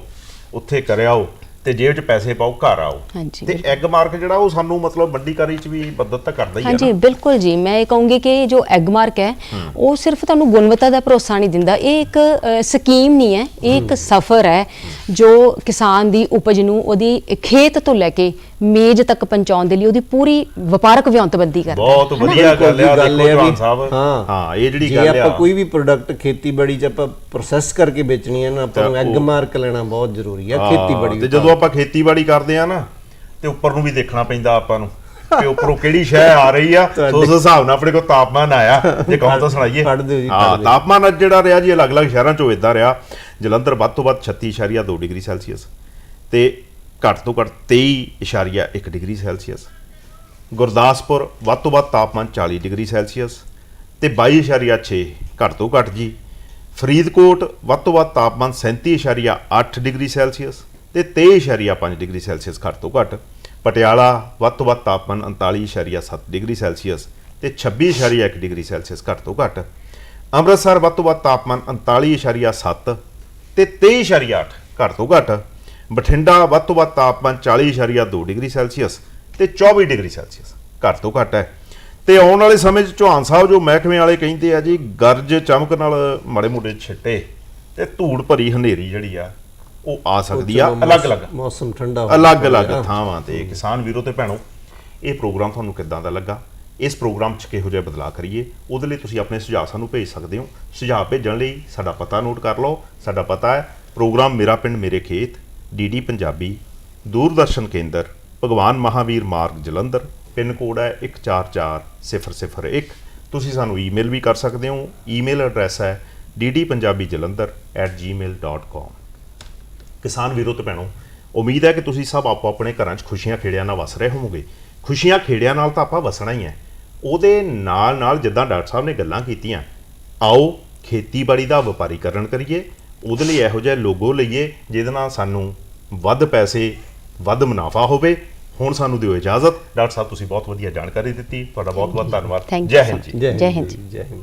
ਉੱਥੇ ਕਰਿਆਓ ਤੇ ਜੇਬ 'ਚ ਪੈਸੇ ਪਾਓ ਘਰ ਆਓ। ਤੇ ਐਗ ਮਾਰਕ ਜਿਹੜਾ ਉਹ ਸਾਨੂੰ ਮਤਲਬ ਮੰਡੀਕਾਰੀ 'ਚ ਵੀ ਮਦਦ ਤਾਂ ਕਰਦਾ ਹੀ ਹੈ ਹਾਂਜੀ ਬਿਲਕੁਲ ਜੀ। ਮੈਂ ਇਹ ਕਹੂੰਗੀ ਕਿ ਜੋ ਐਗ ਮਾਰਕ ਹੈ ਉਹ ਸਿਰਫ ਤੁਹਾਨੂੰ ਗੁਣਵੱਤਾ ਦਾ ਭਰੋਸਾ ਨਹੀਂ ਦਿੰਦਾ। ਇਹ ਇੱਕ ਸਕੀਮ ਨਹੀਂ ਹੈ। ਇਹ ਇੱਕ ਸਫ਼ਰ ਹੈ। ਜੋ ਕਿਸਾਨ ਦੀ ਉਪਜ ਨੂੰ ਉਹਦੀ ਖੇਤ ਤੋਂ ਲੈ ਕੇ ਮੇਜ਼ ਤੱਕ ਪਹੁੰਚਾਉਣ ਦੇ ਲਈ ਉਹਦੀ ਪੂਰੀ ਵਪਾਰਕ ਵਿਉਂਤਬੰਦੀ ਕਰਦਾ ਬਹੁਤ ਵਧੀਆ ਗੱਲ ਆ ਗੱਲ ਦੇਖੋ ਆ ਜਵਾਨ ਸਾਹਿਬ। ਹਾਂ। ਹਾਂ ਇਹ ਜਿਹੜੀ ਜੇ ਗੱਲ ਆਪਾਂ ਆ ਕੋਈ ਵੀ ਪ੍ਰੋਡਕਟ ਖੇਤੀਬਾੜੀ 'ਚ ਆਪਾਂ ਪ੍ਰੋਸੈਸ ਕਰਕੇ ਵੇਚਣੀ ਹੈ ਨਾ ਆਪਾਂ ਨੂੰ ਐਗ ਮਾਰਕ ਲੈਣਾ ਬਹੁਤ ਜ਼ਰੂਰੀ ਹਾਂ, ਖੇਤੀਬਾੜੀ ਤੇ ਜਦੋਂ ਆਪਾਂ ਖੇਤੀਬਾੜੀ ਕਰਦੇ ਆ ਨਾ ਤੇ ਉੱਪਰ ਨੂੰ ਵੀ ਦੇਖਣਾ ਪੈਂਦਾ ਆਪਾਂ ਨੂੰ। ਕਿ ਉੱਪਰੋਂ ਕਿਹੜੀ ਸ਼ੈ ਆ ਰਹੀ ਆ? ਸੋ ਉਸ ਹਿਸਾਬ ਨਾਲ ਆਪਣੇ ਕੋਲ ਤਾਪਮਾਨ ਆਇਆ। ਜੇ ਕਹੋ ਤਾਂ ਸੁਣਾਈਏ। ਪੜ੍ਹ ਦਿਓ ਜੀ, ਹਾਂ। ਤਾਪਮਾਨ ਅੱਜ ਜਿਹੜਾ ਰਿਹਾ ਜੀ ਅਲੱਗ-ਅਲੱਗ ਸ਼ਹਿਰਾਂ 'ਚੋਂ ਇਦਾਂ ਰਿਹਾ। ਜਲੰਧਰ ਵੱਧ ਤੋਂ ਵੱਧ 36.2 ਡਿਗਰੀ ਸੈਲਸੀਅਸ ਤੇ ਘੱਟ ਤੋਂ ਘੱਟ 23.1 ਡਿਗਰੀ ਸੈਲਸੀਅਸ। ਗੁਰਦਾਸਪੁਰ ਵੱਧ ਤੋਂ ਵੱਧ ਤਾਪਮਾਨ 40 ਡਿਗਰੀ ਸੈਲਸੀਅਸ ਤੇ 22.6 ਘੱਟ ਤੋਂ ਘੱਟ ਜੀ। ਫਰੀਦਕੋਟ ਵੱਧ ਤੋਂ ਵੱਧ ਤਾਪਮਾਨ 37.8 ਡਿਗਰੀ ਸੈਲਸੀਅਸ ਤੇ 23.5 ਡਿਗਰੀ ਸੈਲਸੀਅਸ ਘੱਟ ਤੋਂ ਘੱਟ। ਪਟਿਆਲਾ ਵੱਧ ਤੋਂ ਵੱਧ ਤਾਪਮਾਨ 39.7 ਡਿਗਰੀ ਸੈਲਸੀਅਸ ਤੇ 26.1 ਡਿਗਰੀ ਸੈਲਸੀਅਸ ਘੱਟ ਤੋਂ ਘੱਟ। ਅੰਮ੍ਰਿਤਸਰ ਵੱਧ ਤੋਂ ਵੱਧ ਤਾਪਮਾਨ 39.7 ਤੇ 23.8 ਘੱਟ ਤੋਂ ਘੱਟ। ਬਠਿੰਡਾ ਵੱਧ ਤੋਂ ਵੱਧ ਤਾਪਮਾਨ 40.2 ਡਿਗਰੀ ਸੈਲਸੀਅਸ ਤੇ 24 ਡਿਗਰੀ ਸੈਲਸੀਅਸ ਘੱਟ ਤੋਂ ਘੱਟ ਹੈ। ਤੇ ਆਉਣ ਵਾਲੇ ਸਮੇਂ 'ਚ ਚੌਹਾਨ ਸਾਹਿਬ ਜੋ ਮਹਿਕਮੇ ਵਾਲੇ ਕਹਿੰਦੇ ਆ ਜੀ, ਗਰਜ ਚਮਕ ਨਾਲ ਮਾੜੇ ਮੋਟੇ ਛਿੱਟੇ ਤੇ ਧੂੜ ਭਰੀ ਹਨੇਰੀ ਜਿਹੜੀ ਆ ਉਹ ਆ ਸਕਦੀ ਆ ਅਲੱਗ-ਅਲੱਗ। ਮੌਸਮ ਠੰਡਾ ਹੋ ਅਲੱਗ-ਅਲੱਗ। ਥਾਵਾਂ ਤੇ। ਕਿਸਾਨ ਵੀਰੋ ਤੇ ਭੈਣੋ ਇਹ ਪ੍ਰੋਗਰਾਮ ਤੁਹਾਨੂੰ ਕਿੱਦਾਂ ਦਾ ਲੱਗਾ? ਇਸ ਪ੍ਰੋਗਰਾਮ 'ਚ ਕਿਹੋ ਜਿਹਾ ਬਦਲਾਅ ਕਰੀਏ? ਉਹਦੇ ਲਈ ਤੁਸੀਂ ਆਪਣੇ ਸੁਝਾਅ ਸਾਨੂੰ ਭੇਜ ਸਕਦੇ ਹੋ। ਸੁਝਾਅ ਭੇਜਣ ਲਈ ਸਾਡਾ ਪਤਾ ਨੋਟ ਕਰ ਲਓ। ਸਾਡਾ ਪਤਾ ਹੈ ਪ੍ਰੋਗਰਾਮ ਮੇਰਾ ਪਿੰਡ ਮੇਰੇ ਖੇਤ ਡੀਡੀ ਪੰਜਾਬੀ ਦੂਰਦਰਸ਼ਨ ਕੇਂਦਰ ਭਗਵਾਨ ਮਹਾਵੀਰ ਮਾਰਗ ਜਲੰਧਰ ਪਿੰਨ ਕੋਡ ਹੈ 144001 ਤੁਸੀਂ ਸਾਨੂੰ ਈਮੇਲ ਵੀ ਕਰ ਸਕਦੇ ਹੋ। ਈਮੇਲ ਐਡਰੈਸ ਹੈ ddpunjabijalandhar@gmail.com ਕਿਸਾਨ ਵੀਰੋ ਤੇ ਭੈਣੋ ਉਮੀਦ ਹੈ ਕਿ ਤੁਸੀਂ ਸਭ ਆਪੋ ਆਪਣੇ ਘਰਾਂ 'ਚ ਖੁਸ਼ੀਆਂ ਖੇੜਿਆਂ ਨਾਲ ਵਸ ਰਹੇ ਹੋਵੋਗੇ। ਖੁਸ਼ੀਆਂ ਖੇੜਿਆਂ ਨਾਲ ਤਾਂ ਆਪਾਂ ਵਸਣਾ ਹੀ ਹੈ। ਉਹਦੇ ਨਾਲ ਨਾਲ ਜਿੱਦਾਂ ਡਾਕਟਰ ਸਾਹਿਬ ਨੇ ਗੱਲਾਂ ਕੀਤੀਆਂ ਆਓ ਖੇਤੀਬਾੜੀ ਦਾ ਵਪਾਰੀਕਰਨ ਕਰੀਏ ਉਹਦੇ ਲਈ ਇਹੋ ਜਿਹਾ ਲੋਗੋ ਲਈਏ ਜਿਹਦੇ ਨਾਲ ਸਾਨੂੰ ਵੱਧ ਪੈਸੇ ਵੱਧ ਮੁਨਾਫਾ ਹੋਵੇ। ਹੁਣ ਸਾਨੂੰ ਦਿਓ ਇਜਾਜ਼ਤ। ਡਾਕਟਰ ਸਾਹਿਬ ਤੁਸੀਂ ਬਹੁਤ ਵਧੀਆ ਜਾਣਕਾਰੀ ਦਿੱਤੀ। ਤੁਹਾਡਾ ਬਹੁਤ ਬਹੁਤ ਧੰਨਵਾਦ। ਜੈ ਹਿੰਦ ਜੀ ਜੈ ਹਿੰਦ ਜੀ। ਜੈ ਹਿੰਦ।